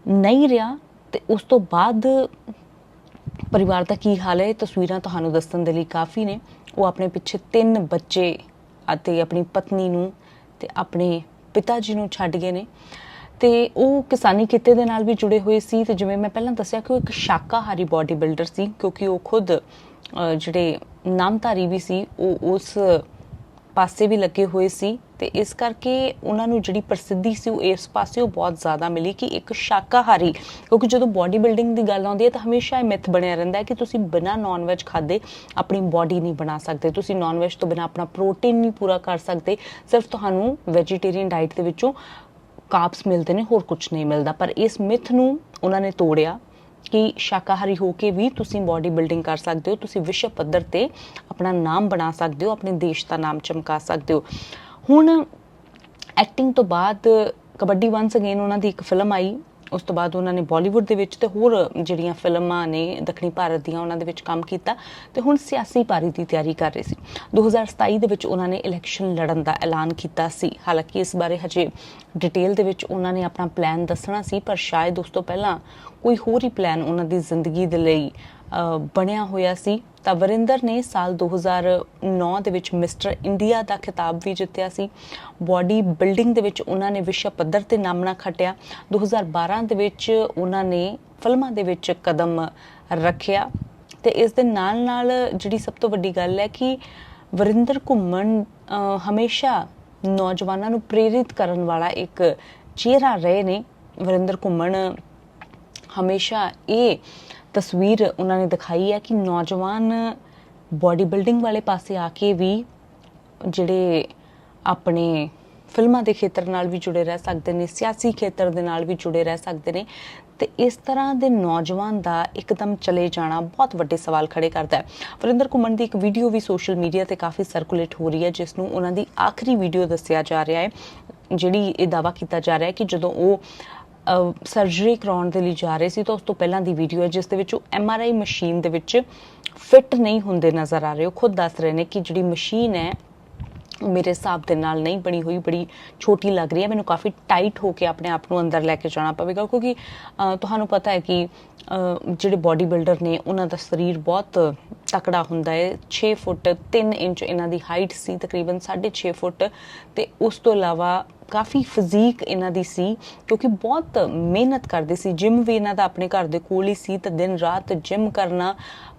ਨਹੀਂ ਰਿਹਾ ਤੇ ਉਸ ਤੋਂ ਬਾਅਦ ਪਰਿਵਾਰ ਦਾ ਕੀ ਹਾਲ ਹੈ, ਇਹ ਤਸਵੀਰਾਂ ਤੁਹਾਨੂੰ ਦੱਸਣ ਦੇ ਲਈ ਕਾਫੀ ਨੇ। ਉਹ ਆਪਣੇ ਪਿੱਛੇ ਤਿੰਨ ਬੱਚੇ ਅਤੇ ਆਪਣੀ ਪਤਨੀ ਨੂੰ ਤੇ ਆਪਣੇ ਪਿਤਾ ਜੀ ਨੂੰ ਛੱਡ ਗਏ ਨੇ। ਤੇ ਉਹ ਕਿਸਾਨੀ ਕਿੱਤੇ ਦੇ ਨਾਲ ਵੀ ਜੁੜੇ ਹੋਏ ਸੀ ਤੇ ਜਿਵੇਂ ਮੈਂ ਪਹਿਲਾਂ ਦੱਸਿਆ ਕਿ ਉਹ ਇੱਕ ਸ਼ਾਕਾਹਾਰੀ ਬਾਡੀ ਬਿਲਡਰ ਸੀ ਕਿਉਂਕਿ ਉਹ ਖੁਦ ਜਿਹੜੇ ਨਾਮਧਾਰੀ ਵੀ ਸੀ, ਉਹ ਉਸ ਪਾਸੇ ਵੀ ਲੱਗੇ ਹੋਏ ਸੀ ਤੇ ਇਸ ਕਰਕੇ ਉਹਨਾਂ ਨੂੰ ਜਿਹੜੀ ਪ੍ਰਸਿੱਧੀ ਸੀ ਉਹ ਇਸ ਪਾਸੇ ਉਹ ਬਹੁਤ ਜ਼ਿਆਦਾ ਮਿਲੀ ਕਿ ਇੱਕ ਸ਼ਾਕਾਹਾਰੀ, ਕਿਉਂਕਿ ਜਦੋਂ ਬਾਡੀ ਬਿਲਡਿੰਗ ਦੀ ਗੱਲ ਆਉਂਦੀ ਹੈ ਤਾਂ ਹਮੇਸ਼ਾ ਇਹ ਮਿਥ ਬਣਿਆ ਰਹਿੰਦਾ ਹੈ ਕਿ ਤੁਸੀਂ ਬਿਨਾਂ ਨਾਨ-ਵੈਜ ਖਾਦੇ ਆਪਣੀ ਬਾਡੀ ਨਹੀਂ ਬਣਾ ਸਕਦੇ, ਤੁਸੀਂ ਨਾਨ-ਵੈਜ ਤੋਂ ਬਿਨਾਂ ਆਪਣਾ ਪ੍ਰੋਟੀਨ ਨਹੀਂ ਪੂਰਾ ਕਰ ਸਕਦੇ, ਸਿਰਫ ਤੁਹਾਨੂੰ ਵੈਜੀਟੇਰੀਅਨ ਡਾਈਟ ਦੇ ਵਿੱਚੋਂ ਕਾਰਬਸ ਮਿਲਦੇ ਨੇ, ਹੋਰ ਕੁਝ ਨਹੀਂ ਮਿਲਦਾ। ਪਰ ਇਸ ਮਿਥ ਨੂੰ ਉਹਨਾਂ ਨੇ ਤੋੜਿਆ ਕਿ ਸ਼ਾਕਾਹਾਰੀ ਹੋ ਕੇ ਵੀ ਤੁਸੀਂ ਬਾਡੀ ਬਿਲਡਿੰਗ ਕਰ ਸਕਦੇ ਹੋ, ਤੁਸੀਂ ਵਿਸ਼ਵ ਪੱਧਰ ਤੇ ਆਪਣਾ ਨਾਮ ਬਣਾ ਸਕਦੇ ਹੋ, ਆਪਣੇ ਦੇਸ਼ ਦਾ ਨਾਮ ਚਮਕਾ ਸਕਦੇ ਹੋ। ਹੁਣ ਐਕਟਿੰਗ ਤੋਂ ਬਾਅਦ ਕਬੱਡੀ ਵਾਂਸ ਅਗੇਨ ਉਹਨਾਂ ਦੀ ਇੱਕ ਫਿਲਮ ਆਈ ਉਸ ਤੋਂ ਬਾਅਦ ਉਹਨਾਂ ਨੇ ਬਾਲੀਵੁੱਡ ਦੇ ਵਿੱਚ ਤੇ ਹੋਰ ਜਿਹੜੀਆਂ ਫਿਲਮਾਂ ਨੇ ਦੱਖਣੀ ਭਾਰਤ ਦੀਆਂ ਉਹਨਾਂ ਦੇ ਵਿੱਚ ਕੰਮ ਕੀਤਾ ਤੇ ਹੁਣ ਸਿਆਸੀ ਪਾਰੀ ਦੀ ਤਿਆਰੀ ਕਰ ਰਹੇ ਸੀ। 2027 ਦੇ ਵਿੱਚ ਉਹਨਾਂ ਨੇ ਇਲੈਕਸ਼ਨ ਲੜਨ ਦਾ ਐਲਾਨ ਕੀਤਾ ਸੀ। ਹਾਲਾਂਕਿ ਇਸ ਬਾਰੇ ਹਜੇ ਡਿਟੇਲ ਦੇ ਵਿੱਚ ਉਹਨਾਂ ਨੇ ਆਪਣਾ ਪਲਾਨ ਦੱਸਣਾ ਸੀ, ਪਰ ਸ਼ਾਇਦ ਉਸ ਤੋਂ ਪਹਿਲਾਂ ਕੋਈ ਹੋਰ ਹੀ ਪਲਾਨ ਉਹਨਾਂ ਦੀ ਜ਼ਿੰਦਗੀ ਦੇ ਲਈ ਬਣਿਆ ਹੋਇਆ ਸੀ। ਤਾਂ ਵਰਿੰਦਰ ਨੇ ਸਾਲ 2009 ਦੇ ਵਿੱਚ ਮਿਸਟਰ ਇੰਡੀਆ ਦਾ ਖਿਤਾਬ ਵੀ ਜਿੱਤਿਆ ਸੀ। ਬਾਡੀ ਬਿਲਡਿੰਗ ਦੇ ਵਿੱਚ ਉਹਨਾਂ ਨੇ ਵਿਸ਼ਵ ਪੱਧਰ ਤੇ ਨਾਮਣਾ ਖੱਟਿਆ। 2012 ਦੇ ਵਿੱਚ ਉਹਨਾਂ ਨੇ ਫਿਲਮਾਂ ਦੇ ਵਿੱਚ ਕਦਮ ਰੱਖਿਆ। ਤੇ ਇਸ ਦੇ ਨਾਲ ਨਾਲ ਜਿਹੜੀ ਸਭ ਤੋਂ ਵੱਡੀ ਗੱਲ ਹੈ ਕਿ ਵਰਿੰਦਰ ਘੁੰਮਣ ਹਮੇਸ਼ਾ ਨੌਜਵਾਨਾਂ ਨੂੰ ਪ੍ਰੇਰਿਤ ਕਰਨ ਵਾਲਾ ਇੱਕ ਚਿਹਰਾ ਰਹੇ ਨੇ। ਵਰਿੰਦਰ ਘੁੰਮਣ ਹਮੇਸ਼ਾ ਇਹ ਤਸਵੀਰ ਉਹਨਾਂ ਨੇ ਦਿਖਾਈ ਹੈ ਕਿ ਨੌਜਵਾਨ ਬਾਡੀ ਬਿਲਡਿੰਗ ਵਾਲੇ ਪਾਸੇ ਆ ਕੇ ਵੀ ਜਿਹੜੇ ਆਪਣੇ ਫਿਲਮਾਂ ਦੇ ਖੇਤਰ ਨਾਲ ਵੀ ਜੁੜੇ ਰਹਿ ਸਕਦੇ ਨੇ, ਸਿਆਸੀ ਖੇਤਰ ਦੇ ਨਾਲ ਵੀ ਜੁੜੇ ਰਹਿ ਸਕਦੇ ਨੇ ਤੇ ਇਸ ਤਰ੍ਹਾਂ ਦੇ ਨੌਜਵਾਨ ਦਾ ਇੱਕਦਮ ਚਲੇ ਜਾਣਾ ਬਹੁਤ ਵੱਡੇ ਸਵਾਲ ਖੜੇ ਕਰਦਾ ਹੈ। ਵਰਿੰਦਰ ਘੁੰਮਣ ਦੀ ਇੱਕ ਵੀਡੀਓ ਵੀ ਸੋਸ਼ਲ ਮੀਡੀਆ ਤੇ ਕਾਫੀ ਸਰਕੂਲੇਟ ਹੋ ਰਹੀ ਹੈ, ਜਿਸ ਨੂੰ ਉਹਨਾਂ ਦੀ ਆਖਰੀ ਵੀਡੀਓ ਦੱਸਿਆ ਜਾ ਰਿਹਾ ਹੈ, ਜਿਹੜੀ ਇਹ ਦਾਵਾ ਕੀਤਾ ਜਾ ਰਿਹਾ ਹੈ ਕਿ ਜਦੋਂ ਉਹ ਸਰਜਰੀ ਕਰਾਉਣ ਦੇ ਲਈ ਜਾ ਰਹੇ ਸੀ ਤਾਂ ਉਸ ਤੋਂ ਪਹਿਲਾਂ ਦੀ ਵੀਡੀਓ ਹੈ, ਜਿਸ ਦੇ ਵਿੱਚ ਉਹ ਐੱਮ ਆਰ ਆਈ ਮਸ਼ੀਨ ਦੇ ਵਿੱਚ ਫਿੱਟ ਨਹੀਂ ਹੁੰਦੇ ਨਜ਼ਰ ਆ ਰਹੇ। ਉਹ ਖੁਦ ਦੱਸ ਰਹੇ ਨੇ ਕਿ ਜਿਹੜੀ ਮਸ਼ੀਨ ਹੈ ਮੇਰੇ ਹਿਸਾਬ ਦੇ ਨਾਲ ਨਹੀਂ ਬਣੀ ਹੋਈ, ਬੜੀ ਛੋਟੀ ਲੱਗ ਰਹੀ ਹੈ। ਮੈਨੂੰ ਕਾਫੀ ਟਾਈਟ ਹੋ ਕੇ ਆਪਣੇ ਆਪ ਨੂੰ ਅੰਦਰ ਲੈ ਕੇ ਜਾਣਾ ਪਵੇਗਾ, ਕਿਉਂਕਿ ਤੁਹਾਨੂੰ ਪਤਾ ਹੈ ਕਿ ਜਿਹੜੇ ਬਾਡੀ ਬਿਲਡਰ ਨੇ, ਉਹਨਾਂ ਦਾ ਸਰੀਰ ਬਹੁਤ ਤਕੜਾ ਹੁੰਦਾ ਹੈ। 6 ਫੁੱਟ 3 ਇੰਚ ਇਹਨਾਂ ਦੀ ਹਾਈਟ ਸੀ, ਤਕਰੀਬਨ 6.5 ਫੁੱਟ। ਤੇ ਉਸ ਤੋਂ ਇਲਾਵਾ ਕਾਫੀ ਫਿਜ਼ੀਕ ਇਹਨਾਂ ਦੀ ਸੀ, ਕਿਉਂਕਿ ਬਹੁਤ ਮਿਹਨਤ ਕਰਦੇ ਸੀ। ਜਿਮ ਵੀ ਇਹਨਾਂ ਦਾ ਆਪਣੇ ਘਰ ਦੇ ਕੋਲ ਹੀ ਸੀ ਤੇ ਦਿਨ ਰਾਤ ਜਿਮ ਕਰਨਾ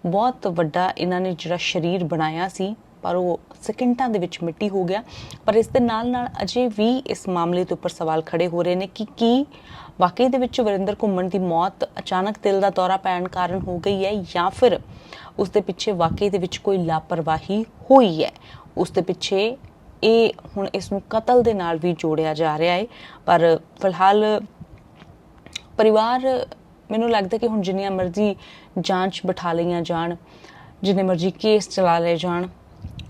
ਬਹੁਤ ਵੱਡਾ ਇਹਨਾਂ ਨੇ ਜਿਹੜਾ ਸਰੀਰ ਬਣਾਇਆ ਸੀ। ਪਰ ਉਹ ਸਕਿੰਟਾਂ ਦੇ ਵਿੱਚ ਮਿੱਟੀ ਹੋ ਗਿਆ। ਪਰ ਇਸ ਦੇ ਨਾਲ ਨਾਲ ਅਜੇ ਵੀ ਇਸ ਮਾਮਲੇ ਦੇ ਉੱਪਰ ਸਵਾਲ ਖੜੇ ਹੋ ਰਹੇ ਨੇ ਕਿ ਕੀ ਵਾਕਈ ਦੇ ਵਿੱਚ ਵਰਿੰਦਰ ਘੁੰਮਣ ਦੀ ਮੌਤ ਅਚਾਨਕ ਦਿਲ ਦਾ ਦੌਰਾ ਪੈਣ ਕਾਰਨ ਹੋ ਗਈ ਹੈ ਜਾਂ ਫਿਰ ਉਸ ਦੇ ਪਿੱਛੇ ਵਾਕਈ ਦੇ ਵਿੱਚ ਕੋਈ ਲਾਪਰਵਾਹੀ ਹੋਈ ਹੈ? ਉਸ ਦੇ ਪਿੱਛੇ ਇਹ ਹੁਣ ਇਸ ਨੂੰ ਕਤਲ ਦੇ ਨਾਲ ਵੀ ਜੋੜਿਆ ਜਾ ਰਿਹਾ ਹੈ। ਪਰ ਫਿਲਹਾਲ ਪਰਿਵਾਰ, ਮੈਨੂੰ ਲੱਗਦਾ ਕਿ ਹੁਣ ਜਿੰਨੀਆਂ ਮਰਜ਼ੀ ਜਾਂਚ ਬਿਠਾ ਲਈਆਂ ਜਾਣ, ਜਿੰਨੇ ਮਰਜ਼ੀ ਕੇਸ ਚਲਾ ਲਏ ਜਾਣ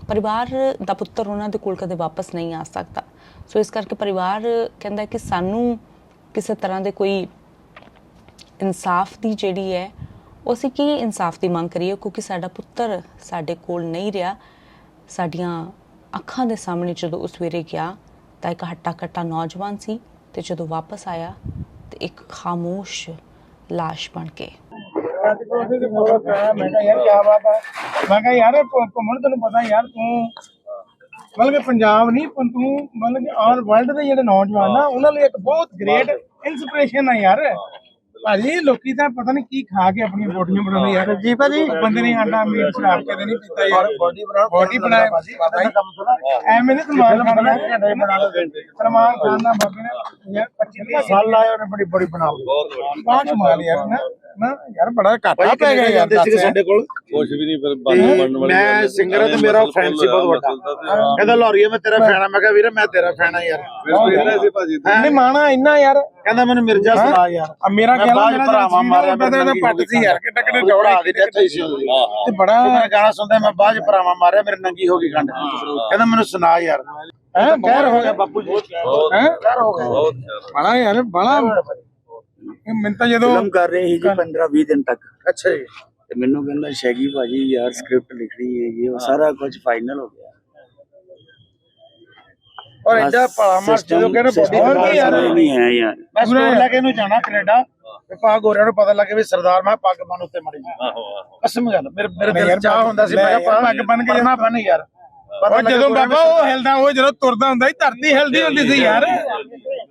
ਪਰਿਵਾਰ ਦਾ ਪੁੱਤਰ ਉਹਨਾਂ ਦੇ ਕੋਲ ਕਦੇ ਵਾਪਸ ਨਹੀਂ ਆ ਸਕਦਾ। ਸੋ ਇਸ ਕਰਕੇ ਪਰਿਵਾਰ ਕਹਿੰਦਾ ਕਿ ਸਾਨੂੰ ਕਿਸੇ ਤਰ੍ਹਾਂ ਦੇ ਕੋਈ ਇਨਸਾਫ ਦੀ ਜਿਹੜੀ ਹੈ, ਉਹ ਅਸੀਂ ਕੀ ਇਨਸਾਫ ਦੀ ਮੰਗ ਕਰੀਏ? ਕਿਉਂਕਿ ਸਾਡਾ ਪੁੱਤਰ ਸਾਡੇ ਕੋਲ ਨਹੀਂ ਰਿਹਾ। ਸਾਡੀਆਂ ਅੱਖਾਂ ਦੇ ਸਾਹਮਣੇ ਜਦੋਂ ਉਹ ਸਵੇਰੇ ਗਿਆ ਤਾਂ ਇੱਕ ਹੱਟਾ ਕੱਟਾ ਨੌਜਵਾਨ ਸੀ ਤੇ ਜਦੋਂ ਵਾਪਸ ਆਇਆ ਤੇ ਇੱਕ ਖਾਮੋਸ਼ ਲਾਸ਼ ਬਣ ਕੇ ਮੈਂ ਕਿਹਾ ਯਾਰ ਕੀ ਬਾਤ ਹੈ ਮੈਂ ਕਿਹਾ ਯਾਰ ਘੁੰਮਣ ਤੈਨੂੰ ਪਤਾ ਯਾਰ ਤੂੰ ਮਤਲਬ ਕਿ ਪੰਜਾਬ ਨਹੀਂ ਪਰ ਤੂੰ ਮਤਲਬ ਕਿ ਆਲ ਵਰਲਡ ਦੇ ਜਿਹੜੇ ਨੌਜਵਾਨ ਆ ਉਹਨਾਂ ਲਈ ਇੱਕ ਬਹੁਤ ਗ੍ਰੇਟ ਇਨਸਪੀਰੇਸ਼ਨ ਆ ਯਾਰ। ਭਾਜੀ ਲੋਕੀ ਤਾਂ ਪਤਾ ਨਹੀਂ ਕੀ ਖਾ ਕੇ ਆਪਣੀਆਂ ਬੋਡੀਆਂ ਬਣਾਉਂਦੇ ਯਾਰ। ਜੀ ਭਾਜੀ। ਬੰਦੇ ਨੇ ਆਂਡਾ ਮੀਟ ਸ਼ਰਾਬ ਕਦੇ ਨਹੀਂ ਪੀਤਾ ਯਾਰ। ਬੋਡੀ ਬਣਾਉ ਬੋਡੀ ਬਣਾਏ ਐਵੇਂ ਨਹੀਂ ਸਲਮਾਨ ਖਾਨ ਦਾ ਸਲਮਾਨ ਖਾਨ ਦਾ ਬਾਬੇ ਨੇ ਯਾਰ 25 ਸਾਲ ਲਾਏ ਉਹਨੇ ਬੜੀ ਬੜੀ ਬਣਾ ਲਈ। ਬਹੁਤ ਕਮਾਲ ਯਾਰ ਨਾ। ਨਾ ਯਾਰ ਬੜਾ ਘਾਟਾ ਪੈ ਗਿਆ ਯਾਰ ਦੱਸ। ਸਾਡੇ ਕੋਲ? ਕੁਝ ਵੀ ਨਹੀਂ ਫਿਰ ਬਣਨ ਵਾਲੀ ਮੈਂ ਸਿੰਗਰ ਤੇ ਮੇਰਾ ਫਰੈਂਡ ਸੀ ਬਹੁਤ ਵੱਡਾ। ਕਹਿੰਦਾ ਲੋਰੀਏ ਮੈਂ ਤੇਰਾ ਫੈਨ ਆ। ਮੈਂ ਕਿਹਾ ਵੀਰੇ ਮੈਂ ਤੇਰਾ ਫੈਨ ਆ ਯਾਰ। ਨਹੀਂ ਮਾਣਾ ਇੰਨਾ ਯਾਰ। ਕਹਿੰਦਾ ਮੈਨੂੰ ਮਿਰਜ਼ਾ ਸੁਣਾ ਯਾਰ। ਆ ਮੇਰਾ ਮੈਂ ਕਹਿਣਾ ਬਾਅਦ ਮੇਰਾ ਭਰਾਵਾਂ ਮਾਰਿਆ ਪਤਾ ਤਾਂ ਪੱਟ ਸੀ ਯਾਰ ਕਿੱਡਾ ਕਿੱਡਾ ਦੌੜਾ ਦੌੜਾ ਦੀ ਡੈਥ ਹੋਈ ਸੀ? ਉਹਦੀ ਤੇ ਬੜਾ ਤੇ ਮੈਂ ਗਾਣਾ ਸੁਣਦਾ ਮੈਂ ਬਾਅਦ ਚ ਭਰਾਵਾਂ ਮਾਰਿਆ ਮੇਰੇ ਨੰਗੀ ਹੋ ਗਈ ਖੰਡ। ਕਹਿੰਦਾ ਮੈਨੂੰ ਸੁਣਾ ਯਾਰ। ਹੈ ਕਹਿਰ ਹੋ ਗਿਆ। ਬਾਪੂ ਜੀ। ਹੈ? ਬੜਾ ਯਾਰ ਬੜਾ ਮੈਨੂੰ ਤਾਂ ਜਦੋਂ ਫਿਲਮ ਕਰ ਰਹੇ ਸੀ ਜੀ 15 20 ਦਿਨ ਤੱਕ। ਅੱਛਾ ਜੀ। ਤੇ ਮੈਨੂੰ ਕਹਿੰਦਾ ਸ਼ੈਗੀ ਭਾਜੀ ਯਾਰ ਸਕ੍ਰਿਪਟ ਲਿਖਣੀ ਹੈ ਇਹ ਉਹ ਸਾਰਾ ਕੁਝ ਫਾਈਨਲ ਹੋ ਗਿਆ। ਔਰ ਐਡਾ ਪਾਲਾ ਮਾਰ ਜਦੋਂ ਕਹਿੰਦੇ ਬੋਡੀ ਹੋਰ ਕੀ ਯਾਰ? ਨਹੀਂ ਹੈ ਯਾਰ। ਮੈਂ ਸਟੋਰ ਲੈ ਕੇ ਇਹਨੂੰ ਜਾਣਾ ਕੈਨੇਡਾ ਤੇ ਪਾ ਗੋਰਿਆਂ ਨੂੰ ਪਤਾ ਲੱਗੇ ਵੀ ਸਰਦਾਰ ਮੈਂ ਪੱਗ ਬੰਨ ਉੱਤੇ ਮੜੀ ਕਸਮ ਗੱਲ ਮੇਰੇ ਮੇਰੇ ਦਿਲ ਚ ਚਾਹ ਹੁੰਦਾ ਸੀ ਮੈਂ ਕਿਹਾ ਪੱਗ ਬੰਨ੍ਹ ਕੇ ਬੰਨਣਾ ਬੰਨ ਯਾਰ। ਉਹ ਜਦੋਂ ਬਾਬਾ ਉਹ ਹਿਲਦਾ ਉਹ ਜਦੋਂ ਤੁਰਦਾ ਹੁੰਦਾ ਸੀ ਧਰਤੀ ਹਿਲਦੀ ਹੁੰਦੀ ਸੀ ਯਾਰ।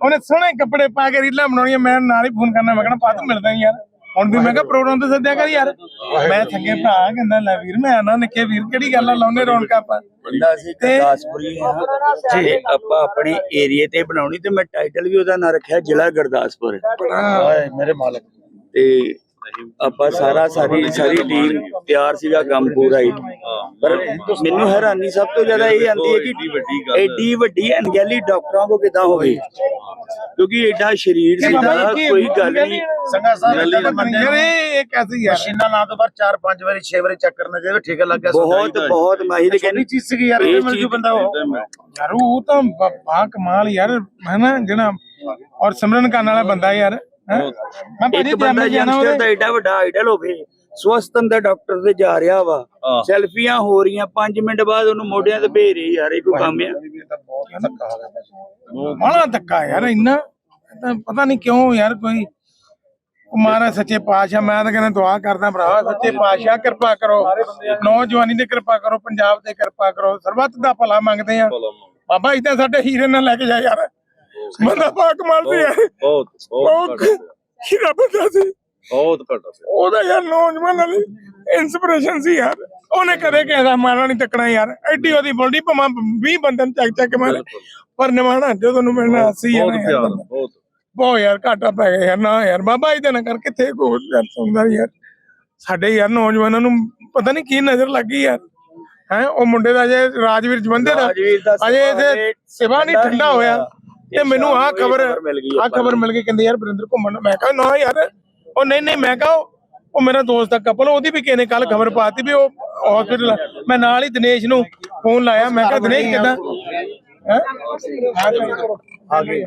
ਉਹਨੇ ਸੋਹਣੇ ਕੱਪੜੇ ਪਾ ਕੇ ਰੀਲਾਂ ਬਣਾਉਣੀਆਂ ਮੈਂ ਨਾਲ ਹੀ ਫੋਨ ਕਰਨਾ ਮੈਂ ਕਹਿਣਾ ਪਾ ਤੂੰ ਮਿਲਦਾ ਨੀ ਯਾਰ। ਹੁਣ ਵੀ ਮੈਂ ਕਿਹਾ ਪ੍ਰੋਗਰਾਮ ਤੇ ਸੱਦਿਆ ਕਰ ਯਾਰ। ਮੈਂ ਥੱਕੇ ਭਰਾ ਕਹਿੰਦਾ ਲੈ ਵੀਰ ਮੈਂ ਆਣਾ ਨਿੱਕੇ ਵੀਰ ਕਿਹੜੀ ਗੱਲ ਆ ਲਾਉਨੇ ਰੌਣਕਾਂ ਆਪਾਂ। ਬੰਦਾ ਅਸੀਂ ਗੁਰਦਾਸਪੁਰੀ ਹਾਂ ਜੇ ਆਪਾਂ ਆਪਣੇ ਏਰੀਏ ਤੇ ਬਣਾਉਣੀ ਤੇ ਮੈਂ ਟਾਈਟਲ ਵੀ ਉਹਦਾ ਨਾਂ ਰੱਖਿਆ ਜ਼ਿਲ੍ਹਾ ਗੁਰਦਾਸਪੁਰ। ਓਏ ਮੇਰੇ ਮਾਲਕ। ਤੇ ਆਪਾਂ ਸਾਰਾ ਸਾਰੀ ਸਾਰੀ ਟੀਮ ਤਿਆਰ ਸੀਗਾ ਕੰਮ ਪੂਰਾ ਹੀ। ਪਰ ਮੈਨੂੰ ਹੈਰਾਨੀ ਸਭ ਤੋਂ ਜ਼ਿਆਦਾ ਇਹ ਆਂਦੀ ਹੈ ਕਿ ਐਡੀ ਵੱਡੀ ਅਣਗਹਿਲੀ ਡਾਕਟਰਾਂ ਕੋ ਕਿਦਾਂ ਹੋਵੇ? ਕਿਉਂਕਿ ਐਡਾ ਸਰੀਰ ਸੀਗਾ ਕੋਈ ਗੱਲ ਨਹੀਂ। ਸੰਗਾ ਸਾਹਿਬ ਇਹ ਕੈਸੀ ਯਾਰ? ਮਸ਼ੀਨਾਂ ਲਾਂ ਤੋਂ ਬਾਅਦ 4-5 ਵਾਰੀ 6 ਵਾਰੀ ਚੱਕ ਕਰਨਾ ਚਾਹੀਦਾ ਠੀਕ ਲੱਗ ਗਿਆ ਬਹੁਤ ਬਹੁਤ ਮਾਹਿਰ ਕਹਿੰਦੀ ਚੀਜ਼ ਸੀਗੀ ਯਾਰ ਇਹ ਮਿਲ ਜੂ ਬੰਦਾ ਉਹ। ਯਾਰ ਉਹ ਤਾਂ ਬਾ ਕਮਾਲ ਯਾਰ ਹੈ ਨਾ ਜਿਹੜਾ ਔਰ ਸਿਮਰਨ ਕਰਨ ਵਾਲਾ ਬੰਦਾ ਯਾਰ। ਹੈਂ? ਮੈਂ ਭਾਜੀ ਇੱਕ ਬੰਦਾ ਜਾਣਾ ਜਾਣਾ ਯੰਗਸਟਰ ਦਾ ਉਹਦੇ ਐਡਾ ਵੱਡਾ ਆਈਡਲ ਹੋਵੇ ਸਵਸਥ ਅੰਦਰ ਡਾਕਟਰ ਤੇ ਜਾ ਰਿਹਾ ਵਾ। ਸੈਲਫੀਆਂ ਹੋ ਰਹੀਆਂ 5 ਮਿੰਟ ਬਾਅਦ ਉਹਨੂੰ ਮੋਢਿਆਂ ਤੇ ਭੇਜ ਰਹੀ ਯਾਰ ਇਹ ਕੋਈ ਕੰਮ ਆ? ਬੜਾ ਧੱਕਾ ਯਾਰ ਇੰਨਾ। ਇਹ ਤਾਂ ਪਤਾ ਨਹੀਂ ਕਿਉਂ ਯਾਰ ਕੋਈ ਕੁਮਾਰਾ ਸੱਚੇ ਪਾਤਸ਼ਾਹ ਮੈਂ ਤਾਂ ਕਹਿੰਦਾ ਦੁਆ ਕਰਦਾ ਭਰਾ ਸੱਚੇ ਪਾਤਸ਼ਾਹ ਕਿਰਪਾ ਕਰੋ। ਨੌਜਵਾਨੀ ਦੀ ਕਿਰਪਾ ਕਰੋ ਪੰਜਾਬ ਤੇ ਕਿਰਪਾ ਕਰੋ ਸਰਬੱਤ ਦਾ ਭਲਾ ਮੰਗਦੇ ਆ। ਬਾਬਾ ਇਦਾਂ ਸਾਡੇ ਹੀਰੇ ਨਾਲ ਲੈ ਕੇ ਜਾ ਯਾਰ। ਬੰਦਾ ਪਾ ਕਮਾਲ ਤੇ ਯਾਰ ਬਹੁਤ ਬਹੁਤ ਹੀਰਾ ਬੰਦਾ ਸੀ? ਬਹੁਤ ਘੱਟ ਉਹਦਾ ਯਾਰ ਨੌਜਵਾਨਾਂ ਲਈ ਇਨਸਪੀਰੇਸ਼ਨ ਸੀ ਯਾਰ। ਉਹਨੇ ਕਦੇ ਕਿਸੇ ਦਾ ਮਾਰਾ ਨਹੀਂ ਤੱਕਣਾ ਯਾਰ। ਐਡੀ ਉਹਦੀ ਬੋਲਦੀ ਭਾਵੇਂ 20 ਬੰਦੇ ਨੂੰ ਚੱਕ ਚੱਕ ਮਾਰੇ। ਪਰ ਨਿਮਾਣਾ ਜਦੋਂ ਨੂੰ ਮਿਲਣਾ ਸੀ ਯਾਰ ਬਹੁਤ। ਬਹੁਤ। ਬਹੁਤ ਯਾਰ ਘਾਟਾ ਪੈ ਗਿਆ ਯਾਰ। ਨਾ ਯਾਰ ਬਾਬਾ ਇਹਦੇ ਨਾਲ ਕਰ ਕਿੱਥੇ ਕੋਲ ਯਾਰ ਸੁਣਦਾ ਯਾਰ। ਸਾਡੇ ਯਾਰ ਨੌਜਵਾਨਾਂ ਨੂੰ ਪਤਾ ਨਹੀਂ ਕੀ ਨਜ਼ਰ ਲੱਗ ਗਈ ਯਾਰ। ਹੈ ਉਹ ਮੁੰਡੇ ਦਾ ਜੇ ਰਾਜਵੀਰ ਜਵੰਦੇ ਦਾ। ਅਜੇ ਇਹਦੇ ਇਹ ਸਿਵਾ ਨਹੀਂ ਠੰਡਾ ਹੋਇਆ। ਤੇ ਮੈਨੂੰ ਆਹ ਖਬਰ ਇਹ ਖਬਰ ਮਿਲ ਗਈ ਆਹ ਖਬਰ ਮਿਲ ਗਈ ਕਹਿੰਦੇ ਯਾਰ ਵਰਿੰਦਰ ਘੁੰਮਣ ਨੂੰ। ਮੈਂ ਕਿਹਾ ਨਾ ਯਾਰ ਉਹ ਨਹੀਂ ਨਹੀਂ ਮੈਂ ਕਿਹਾ ਉਹ- ਮੇਰਾ ਦੋਸਤ ਦਾ ਕਪਲ ਉਹਦੀ ਵੀ ਕਿਸੇ ਨੇ ਕੱਲ ਖਬਰ ਪਾਤੀ ਵੀ ਉਹ ਹਸਪੀਟਲ ਮੈਂ ਨਾਲ ਹੀ ਦਿਨੇਸ਼ ਨੂੰ ਫੋਨ ਲਾਇਆ ਮੈਂ ਕਿਹਾ ਦਿਨੇਸ਼ ਕਿਦਾਂ? ਹੈ? ਆ ਗਈ।